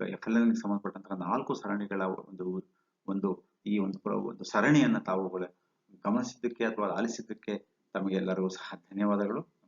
ಎಫ್ ಎಲ್ ಸಂಬಂಧಪಟ್ಟಂತಹ ನಾಲ್ಕು ಸರಣಿಗಳ ಒಂದು ಒಂದು ಈ ಒಂದು ಒಂದು ಸರಣಿಯನ್ನ ತಾವು ಗಮನಿಸಿದ್ದಕ್ಕೆ ಅಥವಾ ಆಲಿಸಿದ್ದಕ್ಕೆ ತಮಗೆಲ್ಲರಿಗೂ ಸಹ ಧನ್ಯವಾದಗಳು.